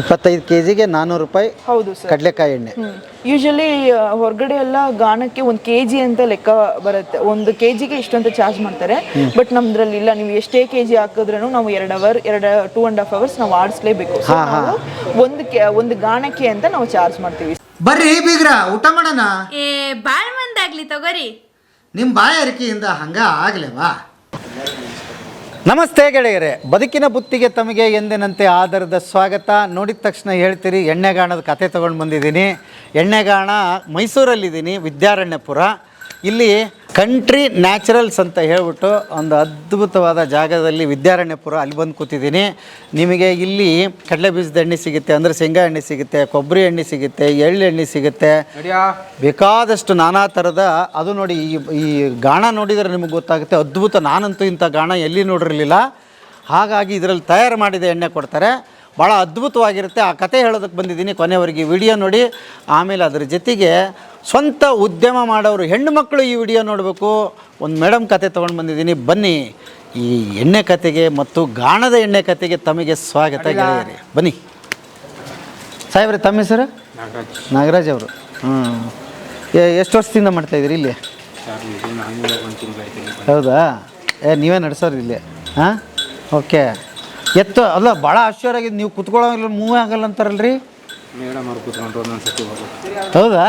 ಇಪ್ಪತ್ತೈದು ಕೆ ಜಿಗೆ ನಾನ್ನೂರು ರೂಪಾಯಿ ಹೌದು ಸರ್ ಕಡಲೆಕಾಯಿ ಎಣ್ಣೆ. ಯೂಶಲಿ ಹೊರಗಡೆ ಎಲ್ಲ ಗಾಣಕ್ಕೆ ಒಂದು ಕೆ ಜಿ ಅಂತ ಲೆಕ್ಕ ಬರುತ್ತೆ. ಒಂದು ಕೆ ಜಿಗೆ ಇಷ್ಟಂತ ಚಾರ್ಜ್ ಮಾಡ್ತಾರೆ ಬಟ್ ನಮ್ದ್ರಲ್ಲಿ ಇಲ್ಲ. ನೀವು ಎಷ್ಟೇ ಕೆ ಜಿ ಹಾಕಿದ್ರೂ ನಾವು ಎರಡು ಅವರ್ ಎರಡು ಟೂ ಅಂಡ್ ಹಾಫ್ ಅವರ್ಸ್ ನಾವು ಆಡಿಸ್ಲೇಬೇಕು. ಒಂದು ಒಂದು ಗಾಣಕ್ಕೆ ಅಂತ ನಾವು ಚಾರ್ಜ್ ಮಾಡ್ತೀವಿ. ಬರ್ರಿ ಬೀಗ್ರ ಊಟ ಮಾಡೋಣ? ಏ ಬಾಳ್ ಮಂದಾಗ್ಲಿ ತಗೋರಿ. ನಿಮ್ಮ ಬಾಯ ಅರಿಕೆಯಿಂದ ಹಂಗ ಆಗ್ಲೇವಾ? ನಮಸ್ತೆ ಗೆಳೆಯರೆ, ಬದುಕಿನ ಬುತ್ತಿಗೆ ತಮಗೆ ಎಂದಿನಂತೆ ಆಧಾರದ ಸ್ವಾಗತ. ನೋಡಿದ ತಕ್ಷಣ ಹೇಳ್ತೀರಿ, ಎಣ್ಣೆಗಾಣದ ಕತೆ ತೊಗೊಂಡು ಬಂದಿದ್ದೀನಿ. ಎಣ್ಣೆಗಾಣ ಮೈಸೂರಲ್ಲಿದ್ದೀನಿ, ವಿದ್ಯಾರಣ್ಯಪುರ. ಇಲ್ಲಿ ಕಂಟ್ರಿ ನ್ಯಾಚುರಲ್ಸ್ ಅಂತ ಹೇಳ್ಬಿಟ್ಟು ಒಂದು ಅದ್ಭುತವಾದ ಜಾಗದಲ್ಲಿ ವಿದ್ಯಾರಣ್ಯಪುರ ಅಲ್ಲಿ ಬಂದು ಕೂತಿದ್ದೀನಿ. ನಿಮಗೆ ಇಲ್ಲಿ ಕಡಲೆ ಬೀಜದ ಎಣ್ಣೆ ಸಿಗುತ್ತೆ ಅಂದರೆ ಶೇಂಗಾ ಎಣ್ಣೆ ಸಿಗುತ್ತೆ ಕೊಬ್ಬರಿ ಎಣ್ಣೆ ಸಿಗುತ್ತೆ ಎಳ್ಳು ಎಣ್ಣೆ ಸಿಗುತ್ತೆ. ಬೇಕಾದಷ್ಟು ನಾನಾ ಥರದ ಅದು ನೋಡಿ ಈ ಈ ಗಾಣ ನೋಡಿದರೆ ನಿಮಗೆ ಗೊತ್ತಾಗುತ್ತೆ ಅದ್ಭುತ. ನಾನಂತೂ ಇಂಥ ಗಾಣ ಎಲ್ಲಿ ನೋಡಿರಲಿಲ್ಲ. ಹಾಗಾಗಿ ಇದರಲ್ಲಿ ತಯಾರು ಮಾಡಿದ ಎಣ್ಣೆ ಕೊಡ್ತಾರೆ. ಭಾಳ ಅದ್ಭುತವಾಗಿರುತ್ತೆ. ಆ ಕತೆ ಹೇಳೋದಕ್ಕೆ ಬಂದಿದ್ದೀನಿ ಕೊನೆವರೆಗೆ ವಿಡಿಯೋ ನೋಡಿ. ಆಮೇಲೆ ಅದ್ರ ಜೊತೆಗೆ ಸ್ವಂತ ಉದ್ಯಮ ಮಾಡೋರು ಹೆಣ್ಣು ಮಕ್ಕಳು ಈ ವಿಡಿಯೋ ನೋಡಬೇಕು. ಒಂದು ಮೇಡಮ್ ಕತೆ ತೊಗೊಂಡು ಬಂದಿದ್ದೀನಿ. ಬನ್ನಿ ಈ ಎಣ್ಣೆ ಕತೆಗೆ ಮತ್ತು ಗಾಣದ ಎಣ್ಣೆ ಕತೆಗೆ ತಮಗೆ ಸ್ವಾಗತ ಗೆಳೆಯರಿ. ಬನ್ನಿ. ಸಾಹೇಬ್ರೆ ತಮ್ಮ ಹೆಸರು? ನಾಗರಾಜ್. ಅವರು. ಹ್ಞೂ ಎಷ್ಟು ವರ್ಷದಿಂದ ಮಾಡ್ತಾಯಿದ್ದೀರಿ ಇಲ್ಲಿ? ಹೌದಾ? ಏ ನೀವೇ ನಡೆಸೋರು ಇಲ್ಲಿ. ಹಾಂ? ಓಕೆ. ಎತ್ತು ಅಲ್ಲ ಭಾಳ ಆಶ್ಚರ್ಯ ಆಗಿದೆ ನೀವು ಕುತ್ಕೊಳ್ಳೋಂಗಿಲ್ಲ ಮೂವ್ ಆಗಲ್ಲ ಅಂತಾರಲ್ರಿ? ಮೇಡಮ್ ಅವ್ರು ಕೂತ್ಕೊಂಡ್ರು ಒಂದೊಂದು ಸತಿ ಹೌದಾ?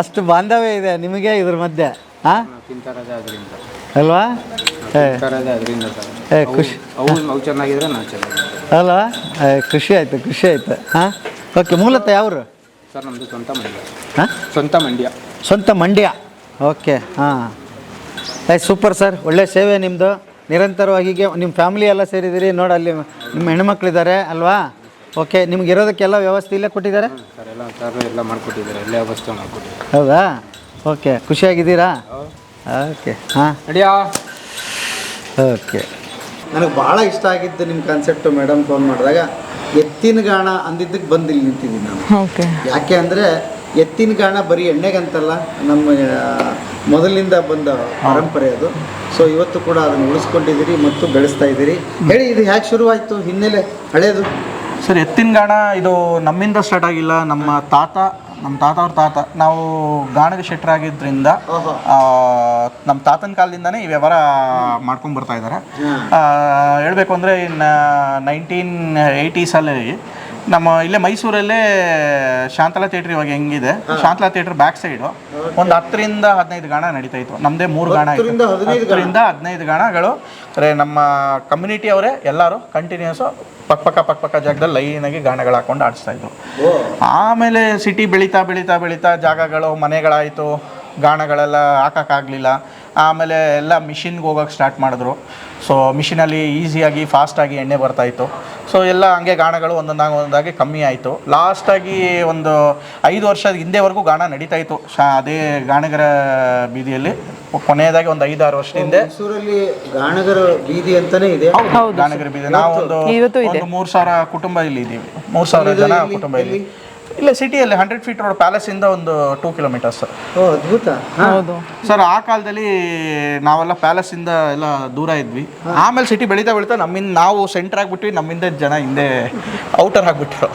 ಅಷ್ಟು ಬಾಂಧವ್ಯ ಇದೆ ನಿಮಗೆ ಇದ್ರ ಮಧ್ಯೆ ಹಾಂ ತಿಂತಾರದೇ ಅದರಿಂದ ಅಲ್ವಾ? ತಿಂತಾರದೇ ಅದರಿಂದ ಸರ್. ಏ ಖುಷಿ. ಅವು ಅವು ಚೆನ್ನಾಗಿದ್ರೆ ನಾವು ಚೆನ್ನಾಗಿ ಅಲ್ವಾ? ಏ ಖುಷಿ ಆಯ್ತು ಖುಷಿ ಆಯ್ತು ಹಾಂ ಓಕೆ ಮೂಲತಃ ಯಾವ್ರು? ಸರ್ ನಮ್ಮದು ಸ್ವಂತ ಮಂಡ್ಯ. ಹಾಂ ಸ್ವಂತ ಮಂಡ್ಯ. ಸ್ವಂತ ಮಂಡ್ಯ. ಓಕೆ ಹಾಂ ಆಯ್ತು ಸೂಪರ್ ಸರ್ ಒಳ್ಳೆ ಸೇವೆ ನಿಮ್ಮದು ನಿರಂತರವಾಗಿ ಹೀಗೆ ನಿಮ್ಮ ಫ್ಯಾಮಿಲಿ ಎಲ್ಲ ಸೇರಿದ್ದೀರಿ ನೋಡಿ ಅಲ್ಲಿ ನಿಮ್ಮ ಹೆಣ್ಮಕ್ಳಿದ್ದಾರೆ ಅಲ್ವಾ? ಓಕೆ ನಿಮ್ಗೆ ಇರೋದಕ್ಕೆಲ್ಲ ವ್ಯವಸ್ಥೆ ಇಲ್ಲೇ ಕೊಟ್ಟಿದ್ದಾರೆ? ಸರ್ ಎಲ್ಲ ಸರ್ ಎಲ್ಲ ಮಾಡಿಕೊಟ್ಟಿದ್ದಾರೆ ಇಲ್ಲೇ ವ್ಯವಸ್ಥೆ ಮಾಡಿಕೊಟ್ಟಿದ್ದಾರೆ. ಹೌದಾ? ಓಕೆ ಖುಷಿಯಾಗಿದ್ದೀರಾ? ಓಕೆ ಹಾಂ. ನಡಿಯಾ? ಓಕೆ ನನಗೆ ಭಾಳ ಇಷ್ಟ ಆಗಿದ್ದು ನಿಮ್ಮ ಕಾನ್ಸೆಪ್ಟು ಮೇಡಮ್ ಫೋನ್ ಮಾಡಿದಾಗ. ಎತ್ತಿನ ಗಾಣ ಅಂದಿದ್ದಕ್ಕೆ ಬಂದು ಇಲ್ಲಿ ನಿಂತಿದ್ದೀನಿ ನಾನು. ಓಕೆ ಯಾಕೆ ಅಂದರೆ ಎತ್ತಿನ ಗಾಣ ಬರೀ ಎಣ್ಣೆಗಂತಲ್ಲ ನಮ್ಮ ಮೊದಲಿನಿಂದ ಬಂದ ಪರಂಪರೆ ಅದು. ಸೊ ಇವತ್ತು ಕೂಡ ಅದನ್ನು ಉಳಿಸ್ಕೊಂಡಿದ್ದೀರಿ ಮತ್ತು ಬೆಳೆಸ್ತಾ ಇದ್ದೀರಿ. ಹೇಳಿ ಇದು ಹೇಗೆ ಶುರುವಾಯಿತು? ಹಿನ್ನೆಲೆ ಹಳೆಯದು ಸರ್ ಎತ್ತಿನ ಗಾಣ ಇದು ನಮ್ಮಿಂದ ಸ್ಟಾರ್ಟ್ ಆಗಿಲ್ಲ. ನಮ್ಮ ತಾತ ನಮ್ಮ ತಾತ ಅವ್ರ ತಾತ. ನಾವು ಗಾಣಗ ಶೆಟ್ಟರಾಗಿದ್ದರಿಂದ ಓಹೋ. ನಮ್ಮ ತಾತನ ಕಾಲದಿಂದನೇ ಈ ವ್ಯವಹಾರ ಮಾಡ್ಕೊಂಡು ಬರ್ತಾ ಇದ್ದಾರೆ. ಹೇಳಬೇಕು ಅಂದರೆ ಇನ್ನು ನೈನ್ಟೀನ್ ಏಯ್ಟೀಸಲ್ಲಿ ನಮ್ಮ ಇಲ್ಲೇ ಮೈಸೂರಲ್ಲೇ ಶಾಂತಲಾ ಥಿಯೇಟರ್ ಇವಾಗ ಹೆಂಗಿದೆ? ಶಾಂತಲಾ ಥಿಯೇಟರ್ ಬ್ಯಾಕ್ ಸೈಡು ಒಂದು ಹತ್ತರಿಂದ ಹದಿನೈದು ಗಾಣ ನಡೀತಾ ಇತ್ತು ನಮ್ಮದೇ ಮೂರು ಗಾಣ ಇತ್ತು. ಹತ್ತರಿಂದ ಹದಿನೈದು ಗಾಣಗಳು. ಅಂದರೆ ನಮ್ಮ ಕಮ್ಯುನಿಟಿ ಅವರೇ ಎಲ್ಲರೂ ಕಂಟಿನ್ಯೂಸು ಪಕ್ಕ ಪಕ್ಕ ಪಕ್ಕ ಜಾಗದಲ್ಲಿ ಲೈನಾಗಿ ಗಾಣಗಳು ಹಾಕೊಂಡು ಆಡಿಸ್ತಾ ಇದ್ರು. ಆಮೇಲೆ ಸಿಟಿ ಬೆಳೀತಾ ಬೆಳೀತಾ ಬೆಳೀತಾ ಜಾಗಗಳು ಮನೆಗಳಾಯಿತು. ಗಾಣಗಳೆಲ್ಲ ಹಾಕೋಕ್ಕಾಗಲಿಲ್ಲ ಆಮೇಲೆ ಎಲ್ಲ ಮಿಷಿನ್ಗೆ ಹೋಗೋಕೆ ಸ್ಟಾರ್ಟ್ ಮಾಡಿದ್ರು. ಸೊ ಮಿಷಿನಲ್ಲಿ ಈಸಿಯಾಗಿ ಫಾಸ್ಟಾಗಿ ಎಣ್ಣೆ ಬರ್ತಾಯಿತ್ತು ಸೊ ಎಲ್ಲ ಹಂಗೆ ಗಾಣಗಳು ಒಂದೊಂದಾಗ ಒಂದೊಂದಾಗಿ ಕಮ್ಮಿ ಆಯಿತು. ಲಾಸ್ಟಾಗಿ ಒಂದು ಐದು ವರ್ಷದ ಹಿಂದೆವರೆಗೂ ಗಾಣ ನಡೀತಾ ಇತ್ತು. ಶಾ ಅದೇ ಗಾಣಗರ ಬೀದಿಯಲ್ಲಿ ಕೊನೆಯದಾಗಿ ಒಂದು ಐದಾರು ವರ್ಷ ಹಿಂದೆ. ಮೈಸೂರಲ್ಲಿ ಗಾಣಗರ ಬೀದಿ ಅಂತಾನೆ ಇದೆ. ಹೌದು. ಗಾಣಗರ ಬೀದಿ. ನಾವು ಒಂದು ಒಂದು ಮೂರು ಸಾವಿರ ಕುಟುಂಬ ಇಲ್ಲಿ ಇದ್ದೀವಿ. ಮೂರು ಸಾವಿರ ಜನ ಕುಟುಂಬ ಇಲ್ಲಿ. ಇಲ್ಲ ಸಿಟಿಯಲ್ಲಿ ಹಂಡ್ರೆಡ್ ಫೀಟ್ ರೋಡ್ ಪ್ಯಾಲೇಸ್ ಇಂದ ಒಂದು ಟೂ ಕಿಲೋಮೀಟರ್ಸ್ ಓ ಅದ್ಭುತ. ಹೌದು. ಸರ್ ಆ ಕಾಲದಲ್ಲಿ ನಾವೆಲ್ಲ ಪ್ಯಾಲೇಸ್ ಇಂದ ಎಲ್ಲ ದೂರ ಇದ್ವಿ. ಆಮೇಲೆ ಸಿಟಿ ಬೆಳೀತಾ ಬೆಳೀತಾ ನಮ್ಮಿಂದ ನಾವು ಸೆಂಟರ್ ಆಗಿಬಿಟ್ವಿ ನಮ್ಮಿಂದ ಜನ ಹಿಂದೆ ಔಟರ್ ಆಗ್ಬಿಟ್ರು.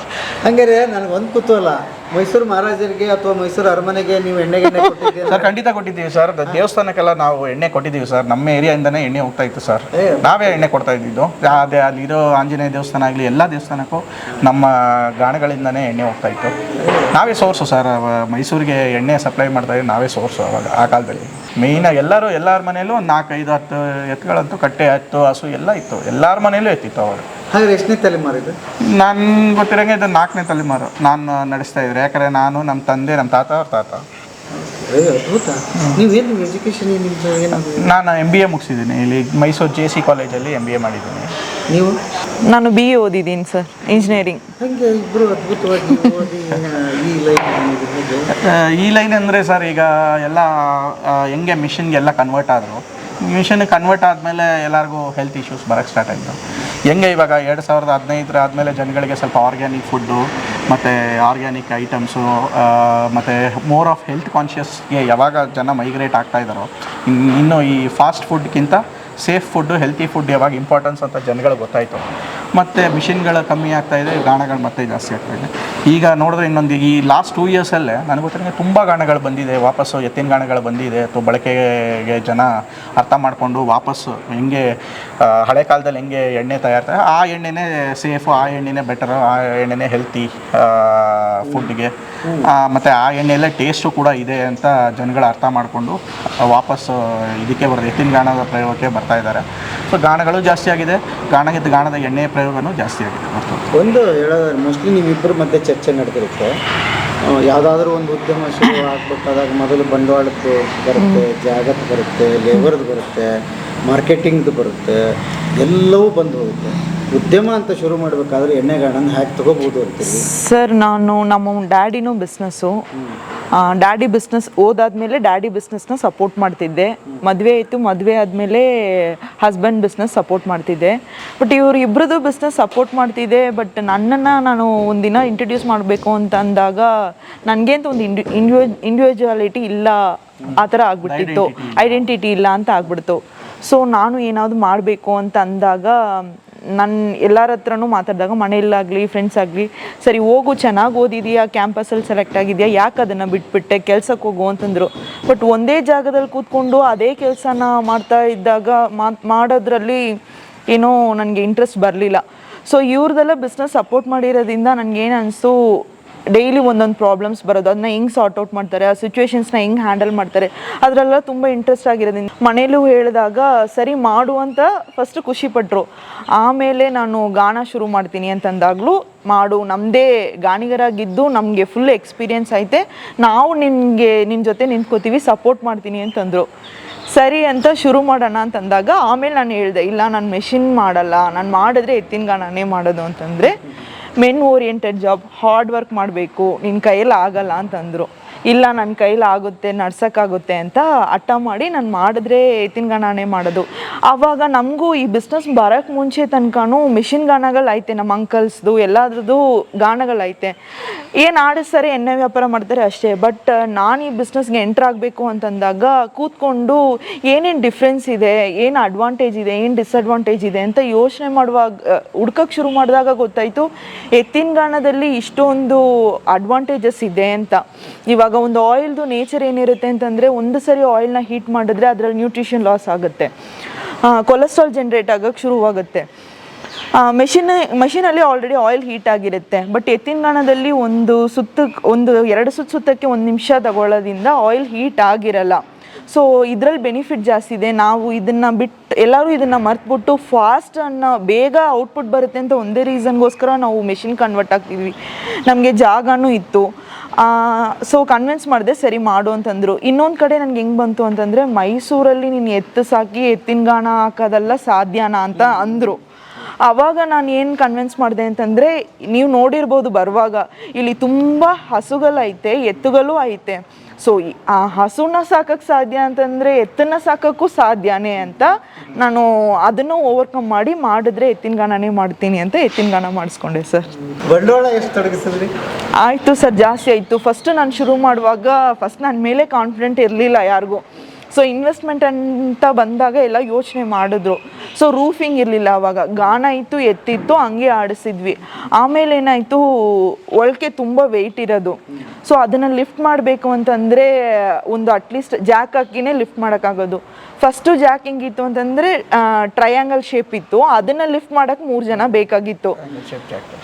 ಹಂಗಾರೆ ನನಗೆ ಒಂದು ಕುತೂಹಲ. ಮೈಸೂರು ಮಹಾರಾಜರಿಗೆ ಅಥವಾ ಮೈಸೂರು ಅರಮನೆಗೆ ನೀವು ಎಣ್ಣೆಗೆ ಕೊಟ್ಟಿದ್ದೀರಾ? ಸರ್ ಖಂಡಿತ ಕೊಟ್ಟಿದ್ದೀವಿ ಸರ್. ದೇವಸ್ಥಾನಕ್ಕೆಲ್ಲ ನಾವು ಎಣ್ಣೆ ಕೊಟ್ಟಿದ್ದೀವಿ ಸರ್. ನಮ್ಮ ಏರಿಯಾಯಿಂದನೇ ಎಣ್ಣೆ ಹೋಗ್ತಾ ಇತ್ತು ಸರ್. ನಾವೇ ಎಣ್ಣೆ ಕೊಡ್ತಾ ಇದ್ದಿದ್ದು. ಅದೇ ಅಲ್ಲಿರೋ ಆಂಜನೇಯ ದೇವಸ್ಥಾನ ಆಗಲಿ ಎಲ್ಲ ದೇವಸ್ಥಾನಕ್ಕೂ ನಮ್ಮ ಗಾಣಗಳಿಂದನೇ ಎಣ್ಣೆ ಹೋಗ್ತಾ ಇತ್ತು. ನಾವೇ ಸೋರ್ಸು ಸರ್. ಅವ- ಮೈಸೂರಿಗೆ ಎಣ್ಣೆ ಸಪ್ಲೈ ಮಾಡ್ತಾ ಇದ್ದೀವಿ ನಾವೇ ಸೋರ್ಸು ಅವಾಗ ಆ ಕಾಲದಲ್ಲಿ. ಮೇಯ್ನಾಗಿ ಎಲ್ಲರೂ ಎಲ್ಲರ ಮನೆಯಲ್ಲೂ ಒಂದು ನಾಲ್ಕೈದು ಹತ್ತು ಎತ್ತುಗಳಂತೂ ಕಟ್ಟೆ ಹತ್ತು ಹಸು ಎಲ್ಲ ಇತ್ತು. ಎಲ್ಲರ ಮನೆಯಲ್ಲೂ ಎತ್ತಿತ್ತು ಅವಾಗ. ಹಾಗಾದ್ರೆ ಎಷ್ಟನೇ ತಲೆಮಾರಿದು ನಾನು ಗೊತ್ತಿರಂಗೆ ಇದು ನಾಲ್ಕನೇ ತಲೆಮಾರು ನಾನು ನಡೆಸ್ತಾ ಇದ್ರೆ. ಯಾಕಂದರೆ ನಾನು ನಮ್ಮ ತಂದೆ ನಮ್ಮ ತಾತ ಅವ್ರ ತಾತ. ಏ ಅದ್ಭುತ. ನೀವೇನು ಎಜುಕೇಶನ್ ನಿಮ್ದು ಏನಾದ್ರು? ನಾನು ಎಂ ಬಿ ಎ ಮುಗಿಸಿದ್ದೀನಿ. ಇಲ್ಲಿ ಮೈಸೂರು ಜೆ ಸಿ ಕಾಲೇಜಲ್ಲಿ ಎಂ ಬಿ ಎ ಮಾಡಿದ್ದೀನಿ. ನೀವು? ನಾನು ಬಿ ಎ ಓದಿದ್ದೀನಿ ಸರ್ ಇಂಜಿನಿಯರಿಂಗ್ ಹಂಗೆ ಇಬ್ಬರು ಅದ್ಭುತವಾಗಿ ಓದಿ ಈ ಲೈಫ್ ಹೇಗೆ? ಈ ಲೈನ್ ಅಂದರೆ ಸರ್ ಈಗ ಎಲ್ಲ ಆ, ಹೆಂಗೆ ಮಿಷಿನ್ಗೆಲ್ಲ ಕನ್ವರ್ಟ್ ಆದರು. ಮಿಷನ್ ಕನ್ವರ್ಟ್ ಆದಮೇಲೆ ಎಲ್ಲರಿಗೂ ಹೆಲ್ತ್ ಇಶ್ಯೂಸ್ ಬರೋಕ್ಕೆ ಸ್ಟಾರ್ಟ್ ಆಯಿತು. ಹೆಂಗೆ ಇವಾಗ ಎರಡು ಸಾವಿರದ ಹದಿನೈದರ ಆದಮೇಲೆ ಜನಗಳಿಗೆ ಸ್ವಲ್ಪ ಆರ್ಗ್ಯಾನಿಕ್ ಫುಡ್ಡು ಮತ್ತು ಆರ್ಗ್ಯಾನಿಕ್ ಐಟಮ್ಸು ಮತ್ತು ಮೋರ್ ಆಫ್ ಹೆಲ್ತ್ ಕಾನ್ಷಿಯಸ್ಗೆ ಯಾವಾಗ ಜನ ಮೈಗ್ರೇಟ್ ಆಗ್ತಾ ಇದ್ದಾರೋ, ಇನ್ನು ಈ ಫಾಸ್ಟ್ ಫುಡ್ಗಿಂತ ಸೇಫ್ ಫುಡ್ಡು ಹೆಲ್ತಿ ಫುಡ್ ಯಾವಾಗ ಇಂಪಾರ್ಟೆನ್ಸ್ ಅಂತ ಜನಗಳು ಗೊತ್ತಾಯಿತು. ಮತ್ತು ಮಿಷಿನ್ಗಳು ಕಮ್ಮಿ ಆಗ್ತಾಯಿದೆ ಗಾಣಗಳು ಮತ್ತೆ ಜಾಸ್ತಿ ಆಗ್ತಾಯಿದೆ ಈಗ ನೋಡಿದ್ರೆ ಇನ್ನೊಂದು ಈ ಲಾಸ್ಟ್ ಟೂ ಇಯರ್ಸಲ್ಲೇ ನನಗೆ ಗೊತ್ತಿರೋ ತುಂಬ ಗಾಣಗಳು ಬಂದಿದೆ, ವಾಪಸ್ಸು ಎತ್ತಿನ ಗಾಣಗಳು ಬಂದಿದೆ, ಅಥವಾ ಬಳಕೆಗೆ ಜನ ಅರ್ಥ ಮಾಡಿಕೊಂಡು ವಾಪಸ್ಸು ಹೆಂಗೆ ಹಳೆ ಕಾಲದಲ್ಲಿ ಹೆಂಗೆ ಎಣ್ಣೆ ತಯಾರ್ತಾರೆ ಆ ಎಣ್ಣೆನೇ ಸೇಫು ಆ ಎಣ್ಣೆನೇ ಬೆಟರ್ ಆ ಎಣ್ಣೆನೇ ಹೆಲ್ತಿ ಫುಡ್ಗೆ ಮತ್ತು ಆ ಎಣ್ಣೆಯಲ್ಲೇ ಟೇಸ್ಟು ಕೂಡ ಇದೆ ಅಂತ ಜನಗಳು ಅರ್ಥ ಮಾಡಿಕೊಂಡು ವಾಪಸ್ಸು ಇದಕ್ಕೆ ಬರೋದು, ಎತ್ತಿನ ಗಾಣದ ಪ್ರಯೋಗಕ್ಕೆ ಬರ್ತಾ ಇದ್ದಾರೆ. ಸೊ ಗಾಣಗಳು ಜಾಸ್ತಿ ಆಗಿದೆ. ಗಾಣಗಿದ್ದ ಗಾಣದ ಎಣ್ಣೆ ಪ್ರಯೋಗನೂ ಜಾಸ್ತಿ ಆಗಿದೆ. ಒಂದು ಹೇಳೋದಾದ್ರೆ ಮೋಸ್ಟ್ಲಿ ನೀವಿಬ್ಬರು ಮಧ್ಯೆ ಚರ್ಚೆ ನಡೆದಿರುತ್ತೆ. ಯಾವುದಾದ್ರೂ ಒಂದು ಉದ್ಯಮ ಶುರು ಆಗ್ಬೇಕಾದಾಗ ಮೊದಲು ಬಂಡವಾಳದ್ದು ಬರುತ್ತೆ ಜಾಗದ್ದು ಬರುತ್ತೆ ಲೇಬರ್ದು ಬರುತ್ತೆ ಮಾರ್ಕೆಟಿಂಗ್ದು ಬರುತ್ತೆ ಎಲ್ಲವೂ ಬಂದು ಹೋಗುತ್ತೆ. ಉದ್ಯಮ ಅಂತ ಶುರು ಮಾಡಬೇಕಾದ್ರೆ ಎಣ್ಣೆಗಾಣನ ಹ್ಯಾಕ್ ತಗೋಬಹುದು ಅಂತೀವಿ ಸರ್ ನಾನು ನಮ್ಮ ಡ್ಯಾಡಿನೂ ಬಿಸ್ನೆಸ್ಸು ಡ್ಯಾಡಿ ಬಿಸ್ನೆಸ್ ಓದಾದ್ಮೇಲೆ ಡ್ಯಾಡಿ ಬಿಸ್ನೆಸ್ನ ಸಪೋರ್ಟ್ ಮಾಡ್ತಿದ್ದೆ. ಮದುವೆ ಆಯಿತು ಮದುವೆ ಆದಮೇಲೆ ಹಸ್ಬೆಂಡ್ ಬಿಸ್ನೆಸ್ ಸಪೋರ್ಟ್ ಮಾಡ್ತಿದ್ದೆ. ಬಟ್ ಇವರು ಇಬ್ಬರದು ಬಿಸ್ನೆಸ್ ಸಪೋರ್ಟ್ ಮಾಡ್ತಿದ್ದೆ ಬಟ್ ನನ್ನನ್ನು ನಾನು ಒಂದಿನ ಇಂಟ್ರಡ್ಯೂಸ್ ಮಾಡಬೇಕು ಅಂತ ಅಂದಾಗ ನನಗೆ ಅಂತ ಒಂದು ಇಂಡಿ ಇಂಡಿವಿಜ್ ಇಂಡಿವಿಜುವಾಲಿಟಿ ಇಲ್ಲ ಆ ಥರ ಆಗ್ಬಿಟ್ಟಿತ್ತು. ಐಡೆಂಟಿಟಿ ಇಲ್ಲ. ಅಂತ ಆಗ್ಬಿಡ್ತು. ಸೊ ನಾನು ಏನಾದರೂ ಮಾಡಬೇಕು ಅಂತ ಅಂದಾಗ ನನ್ನ ಎಲ್ಲರ ಹತ್ರನೂ ಮಾತಾಡಿದಾಗ ಮನೆಯಲ್ಲಾಗಲಿ ಫ್ರೆಂಡ್ಸ್ ಆಗಲಿ, ಸರಿ, ಹೋಗು, ಚೆನ್ನಾಗಿ ಓದಿದೆಯಾ? ಕ್ಯಾಂಪಸಲ್ಲಿ ಸೆಲೆಕ್ಟ್ ಆಗಿದೆಯಾ? ಯಾಕೆ ಅದನ್ನು ಬಿಟ್ಬಿಟ್ಟೆ? ಕೆಲ್ಸಕ್ಕೆ ಹೋಗು, ಅಂತಂದರು. ಬಟ್ ಒಂದೇ ಜಾಗದಲ್ಲಿ ಕೂತ್ಕೊಂಡು ಅದೇ ಕೆಲಸನ ಮಾಡ್ತಾ ಇದ್ದಾಗ ಮಾಡೋದ್ರಲ್ಲಿ ಏನೋ ನನಗೆ ಇಂಟ್ರೆಸ್ಟ್ ಬರಲಿಲ್ಲ. ಸೊ ಇವ್ರದೆಲ್ಲ ಬಿಸ್ನೆಸ್ ಸಪೋರ್ಟ್ ಮಾಡಿರೋದ್ರಿಂದ ನನಗೇನು ಅನಿಸ್ತು ಡೈಲಿ ಒಂದೊಂದು ಪ್ರಾಬ್ಲಮ್ಸ್ ಬರೋದು. ಅದನ್ನ ಹೆಂಗ್ ಸಾರ್ಟ್ ಔಟ್ ಮಾಡ್ತಾರೆ? ಆ ಸಿಚುವೇಶನ್ಸ್ನ ಹೆಂಗೆ ಹ್ಯಾಂಡಲ್ ಮಾಡ್ತಾರೆ? ಅದರೆಲ್ಲ ತುಂಬ ಇಂಟ್ರೆಸ್ಟ್ ಆಗಿರೋದ್ರಿಂದ ಮನೇಲೂ ಹೇಳಿದಾಗ, ಸರಿ ಮಾಡು ಅಂತ ಫಸ್ಟ್ ಖುಷಿಪಟ್ಟರು ಆಮೇಲೆ ನಾನು ಗಾಣ ಶುರು ಮಾಡ್ತೀನಿ ಅಂತಂದಾಗಲೂ, ಮಾಡು ನಮ್ಮದೇ ಗಾಣಿಗರಾಗಿದ್ದು ನಮಗೆ ಫುಲ್ ಎಕ್ಸ್ಪೀರಿಯನ್ಸ್ ಐತೆ. ನಾವು ನಿನಗೆ ನಿನ್ನ ಜೊತೆ ನಿಂತ್ಕೋತೀವಿ ಸಪೋರ್ಟ್ ಮಾಡ್ತೀನಿ ಅಂತಂದರು. ಸರಿ ಅಂತ ಶುರು ಮಾಡೋಣ ಅಂತಂದಾಗ, ಆಮೇಲೆ ನಾನು ಹೇಳಿದೆ, ಇಲ್ಲ, ನಾನು ಮೆಷಿನ್ ಮಾಡಲ್ಲ. ನಾನು ಮಾಡಿದ್ರೆ ಎತ್ತಿನ ಗಾಣನೇ ಮಾಡೋದು ಅಂತಂದರೆ men oriented job hard work ಮಾಡಬೇಕು ನಿನ್ನ ಕೈಯಲ್ಲಿ ಆಗಲ್ಲ ಅಂತಂದರು. ಇಲ್ಲ ನನ್ನ ಕೈಲಿ ಆಗುತ್ತೆ, ನಡ್ಸೋಕ್ಕಾಗುತ್ತೆ ಅಂತ ಹಠ ಮಾಡಿ ನಾನು ಮಾಡಿದ್ರೆ ಎತ್ತಿನ ಗಾಣನೇ ಮಾಡೋದು. ಆವಾಗ ನಮಗೂ ಈ ಬಿಸ್ನೆಸ್ ಬರೋಕ್ಕೆ ಮುಂಚೆ ತನಕನೂ ಮಿಷಿನ್ ಗಾಣಗಳು ಐತೆ ನಮ್ಮ ಅಂಕಲ್ಸ್ದು ಎಲ್ಲದ್ರದ್ದು ಗಾಣಗಳೈತೆ ಏನು ಆಡಿಸ್ತಾರೆ ಎಣ್ಣೆ ವ್ಯಾಪಾರ ಮಾಡ್ತಾರೆ ಅಷ್ಟೇ ಬಟ್ ನಾನು ಈ ಬಿಸ್ನೆಸ್ಗೆ ಎಂಟ್ರ್ ಆಗಬೇಕು ಅಂತಂದಾಗ ಕೂತ್ಕೊಂಡು ಏನೇನು ಡಿಫ್ರೆನ್ಸ್ ಇದೆ, ಏನು ಅಡ್ವಾಂಟೇಜ್ ಇದೆ, ಏನು ಡಿಸ್ಅಡ್ವಾಂಟೇಜ್ ಇದೆ ಅಂತ ಯೋಚನೆ ಮಾಡುವಾಗ ಹುಡ್ಕಕ್ಕೆ ಶುರು ಮಾಡಿದಾಗ ಗೊತ್ತಾಯಿತು, ಎತ್ತಿನ ಗಾಣದಲ್ಲಿ ಇಷ್ಟೊಂದು ಅಡ್ವಾಂಟೇಜಸ್ ಇದೆ ಅಂತ. ಇವಾಗ ಒಂದು ಆಯಿಲ್ದು ನೇಚರ್ ಏನಿರುತ್ತೆ ಅಂತಂದರೆ ಒಂದು ಸರಿ ಆಯಿಲ್ನ ಹೀಟ್ ಮಾಡಿದ್ರೆ ಅದರಲ್ಲಿ ನ್ಯೂಟ್ರಿಷನ್ ಲಾಸ್ ಆಗುತ್ತೆ. ಕೊಲೆಸ್ಟ್ರಾಲ್ ಜನ್ರೇಟ್ ಆಗೋಕ್ಕೆ ಶುರುವಾಗುತ್ತೆ. ಮೆಷಿನ್ ಮೆಷಿನಲ್ಲಿ ಆಲ್ರೆಡಿ ಆಯಿಲ್ ಹೀಟ್ ಆಗಿರುತ್ತೆ. ಬಟ್ ಎತ್ತಿನ ಗಾಣದಲ್ಲಿ ಒಂದು ಸುತ್ತಕ್ಕೆ ಒಂದು ಎರಡು ಸುತ್ತ ಸುತ್ತಕ್ಕೆ ಒಂದು ನಿಮಿಷ ತಗೊಳ್ಳೋದ್ರಿಂದ ಆಯಿಲ್ ಹೀಟ್ ಆಗಿರಲ್ಲ. ಸೊ ಇದರಲ್ಲಿ ಬೆನಿಫಿಟ್ ಜಾಸ್ತಿ ಇದೆ. ನಾವು ಇದನ್ನು ಬಿಟ್ಟು ಎಲ್ಲರೂ ಇದನ್ನು ಮರ್ತ್ಬಿಟ್ಟು ಫಾಸ್ಟ್ ಅನ್ನ ಬೇಗ ಔಟ್ಪುಟ್ ಬರುತ್ತೆ ಅಂತ ಒಂದೇ ರೀಸನ್ಗೋಸ್ಕರ ನಾವು ಮೆಷಿನ್ ಕನ್ವರ್ಟ್ ಆಗ್ತಿದ್ವಿ. ನಮಗೆ ಜಾಗನೂ ಇತ್ತು. ಸೊ ಕನ್ವಿನ್ಸ್ ಮಾಡಿದೆ ಸರಿ ಮಾಡು ಅಂತಂದರು. ಇನ್ನೊಂದು ಕಡೆ ನನಗೆ ಹೆಂಗೆ ಬಂತು ಅಂತಂದರೆ, ಮೈಸೂರಲ್ಲಿ ನೀನು ಎತ್ತು ಸಾಕಿ ಎತ್ತಿನ ಗಾಣ ಹಾಕೋದೆಲ್ಲ ಸಾಧ್ಯನಾ ಅಂತ ಅಂದರು. ಆವಾಗ ನಾನು ಏನು ಕನ್ವಿನ್ಸ್ ಮಾಡಿದೆ ಅಂತಂದರೆ, ನೀವು ನೋಡಿರ್ಬೋದು ಬರುವಾಗ, ಇಲ್ಲಿ ತುಂಬ ಹಸುಗಳೈತೆ, ಎತ್ತುಗಳು ಐತೆ. ಸೊ ಆ ಹಸುನ ಸಾಕಕ್ಕೆ ಸಾಧ್ಯ ಅಂತಂದರೆ ಎತ್ತನ್ನ ಸಾಕೋಕ್ಕೂ ಸಾಧ್ಯನೇ ಅಂತ ನಾನು ಅದನ್ನು ಓವರ್ಕಮ್ ಮಾಡಿ ಮಾಡಿದ್ರೆ ಎತ್ತಿನ ಗಾಣನೇ ಮಾಡ್ತೀನಿ ಅಂತ ಎತ್ತಿನ ಗಾನ ಮಾಡಿಸ್ಕೊಂಡೆ ಸರ್ ಬಂಡವಾಳ ಎಷ್ಟು ತೊಡಗಿಸಿದ್ರಿ? ಆಯಿತು ಸರ್ ಜಾಸ್ತಿ ಆಯಿತು. ಫಸ್ಟ್ ನಾನು ಶುರು ಮಾಡುವಾಗ ಫಸ್ಟ್ ನನ್ನ ಮೇಲೆ ಕಾನ್ಫಿಡೆಂಟ್ ಇರಲಿಲ್ಲ ಯಾರಿಗೂ. ಸೊ ಇನ್ವೆಸ್ಟ್ಮೆಂಟ್ ಅಂತ ಬಂದಾಗ ಎಲ್ಲ ಯೋಚನೆ ಮಾಡಿದ್ರು. ಸೊ ರೂಫಿಂಗ್ ಇರಲಿಲ್ಲ ಅವಾಗ. ಗಾನ ಇತ್ತು, ಎತ್ತಿತ್ತು, ಹಂಗೆ ಆಡಿಸಿದ್ವಿ. ಆಮೇಲೆ ಏನಾಯಿತು ಒಳಕೆ ತುಂಬ ವೆಯ್ಟ್ ಇರೋದು. ಸೊ ಅದನ್ನು ಲಿಫ್ಟ್ ಮಾಡಬೇಕು ಅಂತಂದರೆ ಒಂದು ಅಟ್ಲೀಸ್ಟ್ ಜಾಕ್ ಹಾಕಿನೇ ಲಿಫ್ಟ್ ಮಾಡೋಕ್ಕಾಗೋದು. ಫಸ್ಟು ಜಾಕ್ ಹೆಂಗಿತ್ತು ಅಂತಂದರೆ ಟ್ರಯಾಂಗಲ್ ಶೇಪ್ ಇತ್ತು. ಅದನ್ನು ಲಿಫ್ಟ್ ಮಾಡೋಕ್ಕೆ ಮೂರು ಜನ ಬೇಕಾಗಿತ್ತು.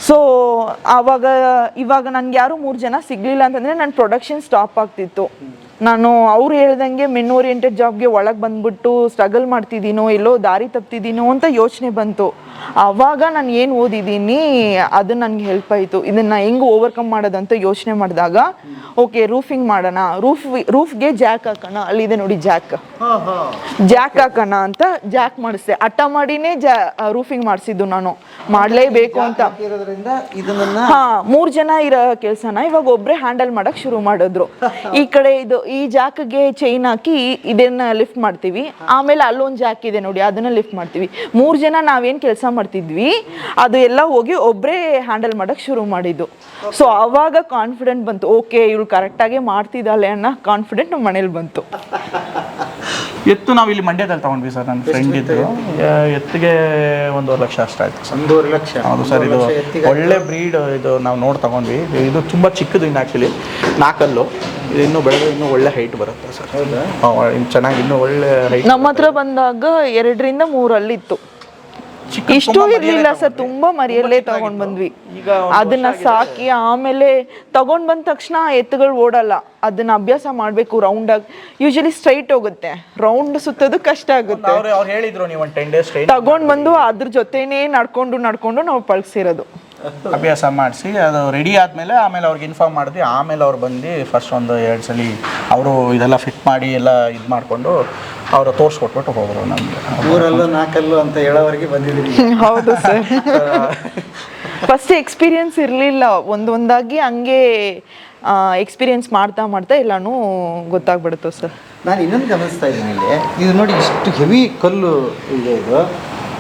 ಸೊ ಆವಾಗ, ಇವಾಗ ನನಗೆ ಯಾರು ಮೂರು ಜನ ಸಿಗಲಿಲ್ಲ ಅಂತಂದರೆ ನನ್ನ ಪ್ರೊಡಕ್ಷನ್ ಸ್ಟಾಪ್ ಆಗ್ತಿತ್ತು. ನಾನು ಅವ್ರು ಹೇಳ್ದಂಗೆ ಮೆನ್ ಓರಿಯೆಂಟೆಡ್ ಜಾಬ್ಗೆ ಒಳಗೆ ಬಂದ್ಬಿಟ್ಟು ಸ್ಟ್ರಗಲ್ ಮಾಡ್ತಿದ್ದೀನೋ ಎಲ್ಲೋ ದಾರಿ ತಪ್ತಿದ್ದೀನೋ ಅಂತ ಯೋಚನೆ ಬಂತು. ಆವಾಗ ನಾನು ಏನು ಓದಿದ್ದೀನಿ ಅದು ನನಗೆ ಹೆಲ್ಪ್ ಆಯಿತು. ಇದನ್ನು ಹೆಂಗೆ ಓವರ್ಕಮ್ ಮಾಡೋದಂತ ಯೋಚನೆ ಮಾಡಿದಾಗ ಓಕೆ ರೂಫಿಂಗ್ ಮಾಡೋಣ. ರೂಫ್ ರೂಫ್ಗೆ ಜಾಕ್ ಹಾಕೋಣ. ಅಲ್ಲಿದೆ ನೋಡಿ ಜಾಕ್ ಜಾಕ್ ಹಾಕೋಣ ಅಂತ ಜಾಕ್ ಮಾಡಿಸ್ದೆ. ಹಠ ಮಾಡಿನೇ ಜಾ ರೂಫಿಂಗ್ ಮಾಡಿಸಿದ್ದು ನಾನು. ಮಾಡಲೇಬೇಕು ಅಂತ. ಹಾಂ ಮೂರ್ ಜನ ಇರೋ ಕೆಲಸನ ಇವಾಗ ಒಬ್ಬರೇ ಹ್ಯಾಂಡಲ್ ಮಾಡೋಕ್ಕೆ ಶುರು ಮಾಡಿದ್ರು. ಈ ಕಡೆ ಇದು ಈ ಜಾಕ್ಗೆ ಚೈನ್ ಹಾಕಿ ಇದನ್ನ ಲಿಫ್ಟ್ ಮಾಡ್ತೀವಿ. ಆಮೇಲೆ ಅಲ್ಲೊಂದು ಜಾಕ್ ಇದೆ ನೋಡಿ, ಅದನ್ನ ಲಿಫ್ಟ್ ಮಾಡ್ತೀವಿ. ಮೂರು ಜನ ನಾವೇನ್ ಕೆಲಸ ಮಾಡ್ತಿದ್ವಿ, ಅದು ಎಲ್ಲ ಹೋಗಿ ಒಬ್ಬರೇ ಹ್ಯಾಂಡಲ್ ಮಾಡೋಕ್ಕೆ ಶುರು ಮಾಡಿದ್ದು. ಸೊ ಅವಾಗ ಕಾನ್ಫಿಡೆಂಟ್ ಬಂತು ಓಕೆ ಇವಳು ಕರೆಕ್ಟಾಗೆ ಮಾಡ್ತಿದ್ದಾಳೆ ಅನ್ನೋ ಕಾನ್ಫಿಡೆಂಟ್ ನಮ್ಮ ಮನೇಲಿ ಬಂತು. ಎತ್ತು ನಾವು ಇಲ್ಲಿ ಮಂಡ್ಯದಲ್ಲಿ ತಗೊಂಡ್ವಿ ಸರ್ ನನ್ನ ಫ್ರೆಂಡ್ ಇದ್ರು. ಎತ್ತಿಗೆ ಒಂದೂವರೆ ಲಕ್ಷ ಅಷ್ಟಾಯ್ತು ಸರ್. ಒಂದೂವರೆ ಲಕ್ಷ. ಹೌದು ಸರ್ ಇದು ಒಳ್ಳೆ ಬ್ರೀಡ್ ಇದು ನಾವು ನೋಡಿ ತಗೊಂಡ್ವಿ. ಇದು- ತುಂಬ ಚಿಕ್ಕದು ಇನ್ನು ಆ್ಯಕ್ಚುಲಿ ನಾಲ್ಕಲ್ಲು ಇದು ಇನ್ನೂ ಬೆಳೆದು ಇನ್ನೂ ಒಳ್ಳೆ ಹೈಟ್ ಬರುತ್ತೆ ಸರ್. ಇನ್ನು ಚೆನ್ನಾಗಿ ಇನ್ನೂ ಒಳ್ಳೆ ಹೈಟ್ ನಮ್ಮ ಹತ್ರ ಬಂದಾಗ ಎರಡರಿಂದ ಮೂರಲ್ಲಿತ್ತು. ಇಷ್ಟು ಇರ್ಲಿಲ್ಲ ಸರ್ ತುಂಬಾ ಮರಿಯಲ್ಲೇ ತಗೊಂಡ್ ಬಂದ್ವಿ ಅದನ್ನ ಸಾಕಿ ಆಮೇಲೆ ತಗೊಂಡ್ ಬಂದ ತಕ್ಷಣ ಎತ್ತುಗಳು ಓಡಲ್ಲ. ಅದನ್ನ ಅಭ್ಯಾಸ ಮಾಡ್ಬೇಕು ರೌಂಡ್ ಆಗಿ. ಯೂಶಲಿ ಸ್ಟ್ರೈಟ್ ಹೋಗುತ್ತೆ. ರೌಂಡ್ ಸುತ್ತೋದು ಕಷ್ಟ ಆಗುತ್ತೆ. ತಗೊಂಡ್ ಬಂದು ಅದ್ರ ಜೊತೆನೇ ನಡ್ಕೊಂಡು ನಡ್ಕೊಂಡು ನಾವು ಪಳಗ್ಸಿರೋದು ಅಭ್ಯಾಸ ಮಾಡಿಸಿ ಅದು ರೆಡಿ ಆದಮೇಲೆ ಆಮೇಲೆ ಅವ್ರಿಗೆ ಇನ್ಫಾರ್ಮ್ ಮಾಡಿದ್ವಿ ಆಮೇಲೆ ಅವ್ರು ಬಂದು ಫಸ್ಟ್ ಒಂದು ಎರಡು ಸಲ ಅವರು ಇದೆಲ್ಲ ಫಿಟ್ ಮಾಡಿ ಎಲ್ಲ ಇದು ಮಾಡಿಕೊಂಡು ಅವರು ತೋರಿಸ್ಕೊಟ್ಬಿಟ್ಟು ಹೋದರು ನಮಗೆ. ಊರಲ್ಲೂ ನಾಲ್ಕಲ್ಲೂ ಅಂತ ಹೇಳೋವರೆಗೆ ಬಂದಿದ್ದೀವಿ ಹೌದು ಸರ್ ಫಸ್ಟ್ ಎಕ್ಸ್ಪೀರಿಯನ್ಸ್ ಇರಲಿಲ್ಲ. ಒಂದೊಂದಾಗಿ ಹಂಗೆ ಎಕ್ಸ್ಪೀರಿಯನ್ಸ್ ಮಾಡ್ತಾ ಮಾಡ್ತಾ ಎಲ್ಲಾನು ಗೊತ್ತಾಗ್ಬಿಡುತ್ತೆ ಸರ್ ನಾನು ಇನ್ನೊಂದು ಗಮನಿಸ್ತಾ ಇದ್ದೀನಿ ಇಲ್ಲಿ. ಇದು ನೋಡಿ ಇಷ್ಟು ಹೆವಿ ಕಲ್ಲು ಇದೆ ಇದು.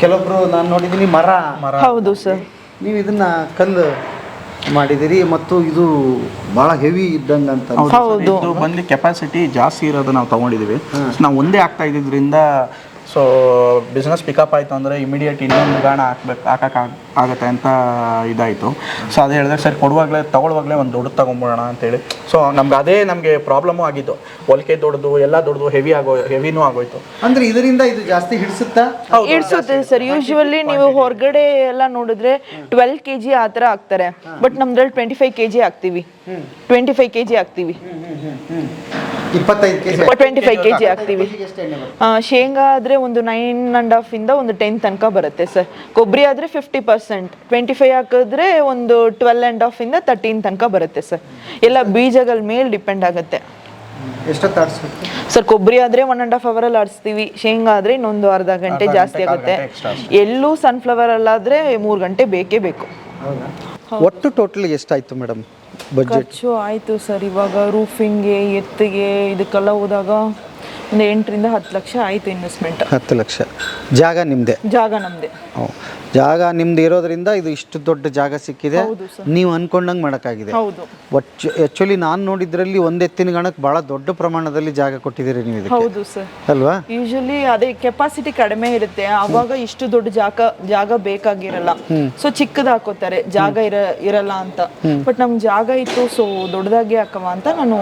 ಕೆಲವೊಬ್ರು ನಾನು ನೋಡಿದ್ದೀನಿ ಮರ. ಮರ ಹೌದು ಸರ್ ನೀವು ಇದನ್ನ ಕಲ್ಲು ಮಾಡಿದಿರಿ ಮತ್ತು ಇದು ಬಹಳ ಹೆವಿ ಇದ್ದಂಗೆ ಅಂತ ಹೌದು ಇದು ಬಂದು ಕೆಪಾಸಿಟಿ ಜಾಸ್ತಿ ಇರೋದು ನಾವು ತಗೊಂಡಿದೀವಿ ನಾವು ಒಂದೇ ಆಗ್ತಾ ಇದ್ದಿದ್ದರಿಂದ ಸೊ ಬಿಸ್ನೆಸ್ ಪಿಕಪ್ ಆಯಿತು ಅಂದರೆ ಇಮಿಡಿಯೇಟ್ ಇನ್ನೊಂದು ಗಾಣ ಹಾಕ್ಬೇಕು ಹಾಕಕ್ಕೆ ಆಗುತ್ತೆ ಅಂತ ಇದಾಯಿತು. ಸೊ ಅದು ಹೇಳಿದ್ರೆ ಸರ್ ಕೊಡುವಾಗಲೇ ತಗೊಳ್ಳುವಾಗಲೇ ಒಂದು ದೊಡ್ಡದು ತೊಗೊಂಬಿಡೋಣ ಅಂತೇಳಿ. ಸೊ ನಮ್ಗೆ ಅದೇ ನಮಗೆ ಪ್ರಾಬ್ಲಮ್ಮು ಆಗಿತ್ತು ಹೊಲಿಕೆ ದೊಡ್ಡದು ಎಲ್ಲ ದೊಡ್ಡದು ಹೆವಿ ಆಗೋ ಹೆವಿನೂ ಆಗೋಯ್ತು. ಅಂದ್ರೆ ಇದರಿಂದ ಇದು ಜಾಸ್ತಿ ಹಿಡಿಸುತ್ತಾ? ಇಡ್ಸುತ್ತೆ ಸರ್. ಯೂಶುವಲಿ ನೀವು ಹೊರಗಡೆ ಎಲ್ಲ ನೋಡಿದ್ರೆ ಟ್ವೆಲ್ ಕೆ ಜಿ ಆ ಥರ ಹಾಕ್ತಾರೆ. ಬಟ್ ನಮ್ದ್ರಲ್ಲಿ ಟ್ವೆಂಟಿ ಫೈವ್ ಕೆ ಜಿ ಹಾಕ್ತೀವಿ. ಟ್ವೆಂಟಿ ಫೈವ್ ಕೆ ಜಿ ಹಾಕ್ತೀವಿ. ಇಪ್ಪತ್ತೈದು ಟ್ವೆಂಟಿ ಫೈವ್ ಕೆ ಜಿ ಹಾಕ್ತೀವಿ. ಶೇಂಗಾ ಆದರೆ ಒಂದು ನೈನ್ ಆ್ಯಂಡ್ ಹಾಫ್ ಇಂದ ಒಂದು ಟೆನ್ ತನಕ ಬರುತ್ತೆ ಸರ್. ಕೊಬ್ಬರಿ ಆದರೆ ಫಿಫ್ಟಿ ಪರ್ಸೆಂಟ್ ಟ್ವೆಂಟಿ ಫೈವ್ ಹಾಕಿದ್ರೆ ಒಂದು ಟ್ವೆಲ್ ಆ್ಯಂಡ್ ಹಾಫ್ ಇಂದ ತರ್ಟೀನ್ ತನಕ ಬರುತ್ತೆ ಸರ್. ಎಲ್ಲ ಬೀಜಗಳ ಮೇಲೆ ಡಿಪೆಂಡ್ ಆಗುತ್ತೆ. ಸರ್ ಕೊಬ್ಬರಿ ಆದರೆ ಒನ್ ಆ್ಯಂಡ್ ಹಾಫ್ ಅವರಲ್ಲಿ ಆಡಿಸ್ತೀವಿ. ಶೇಂಗಾ ಆದ್ರೆ ಇನ್ನೊಂದು ಅರ್ಧ ಗಂಟೆ ಜಾಸ್ತಿ ಆಗುತ್ತೆ. ಎಲ್ಲೂ ಸನ್ಫ್ಲವರ್ ಅಲ್ಲಾದರೆ ಮೂರು ಗಂಟೆ ಬೇಕೇ ಬೇಕು. ಒಟ್ಟು ಟೋಟಲ್ ಎಷ್ಟಾಯ್ತು ಮೇಡಮ್ ಖರ್ಚು ಆಯ್ತು ಸರ್ ಇವಾಗ ರೂಫಿಂಗ್ಗೆ ಎತ್ತಿಗೆ ಇದಕ್ಕೆಲ್ಲ ಹೋದಾಗ ಒಂದು ಎಂಟರಿಂದ ಹತ್ತು ಲಕ್ಷ ಆಯಿತು ಇನ್ವೆಸ್ಟ್ಮೆಂಟ್ ಹತ್ತು ಲಕ್ಷ. ಜಾಗ ನಿಮ್ಮದೇ ಜಾಗ ನಮ್ಮದೇ ಜಾಗ ನಿಮ್ದು ಇರೋದ್ರಿಂದ ಇದು ಇಷ್ಟು ದೊಡ್ಡ ಜಾಗ ಸಿಕ್ಕಿದೆ. ಹೌದು ನೀವು ಅನ್ಕೊಂಡಂಗೆ ಮಾಡೋಕ್ಕಾಗಿದೆ. ಹೌದು. ಆ್ಯಕ್ಚುಲಿ ನಾನು ನೋಡಿದ್ರಲ್ಲಿ ಒಂದೆತ್ತಿನ ಗಣಕ್ಕೆ ಭಾಳ ದೊಡ್ಡ ಪ್ರಮಾಣದಲ್ಲಿ ಜಾಗ ಕೊಟ್ಟಿದ್ದೀರಿ ನೀವು ಇದಕ್ಕೆ. ಹೌದು ಸರ್. ಅಲ್ವಾ? ಯೂಶಲಿ ಅದೇ ಕೆಪಾಸಿಟಿ ಕಡಿಮೆ ಇರುತ್ತೆ. ಅವಾಗ ಇಷ್ಟು ದೊಡ್ಡ ಜಾಗ ಜಾಗ ಬೇಕಾಗಿರಲ್ಲ. ಸೊ ಚಿಕ್ಕದ ಹಾಕೋತಾರೆ. ಜಾಗ ಇರ ಇರಲ್ಲ ಅಂತ. ಬಟ್ ನಮ್ಗೆ ಜಾಗ ಇತ್ತು ಸೊ ದೊಡ್ಡದಾಗಿ ಹಾಕವ ಅಂತ ನಾನು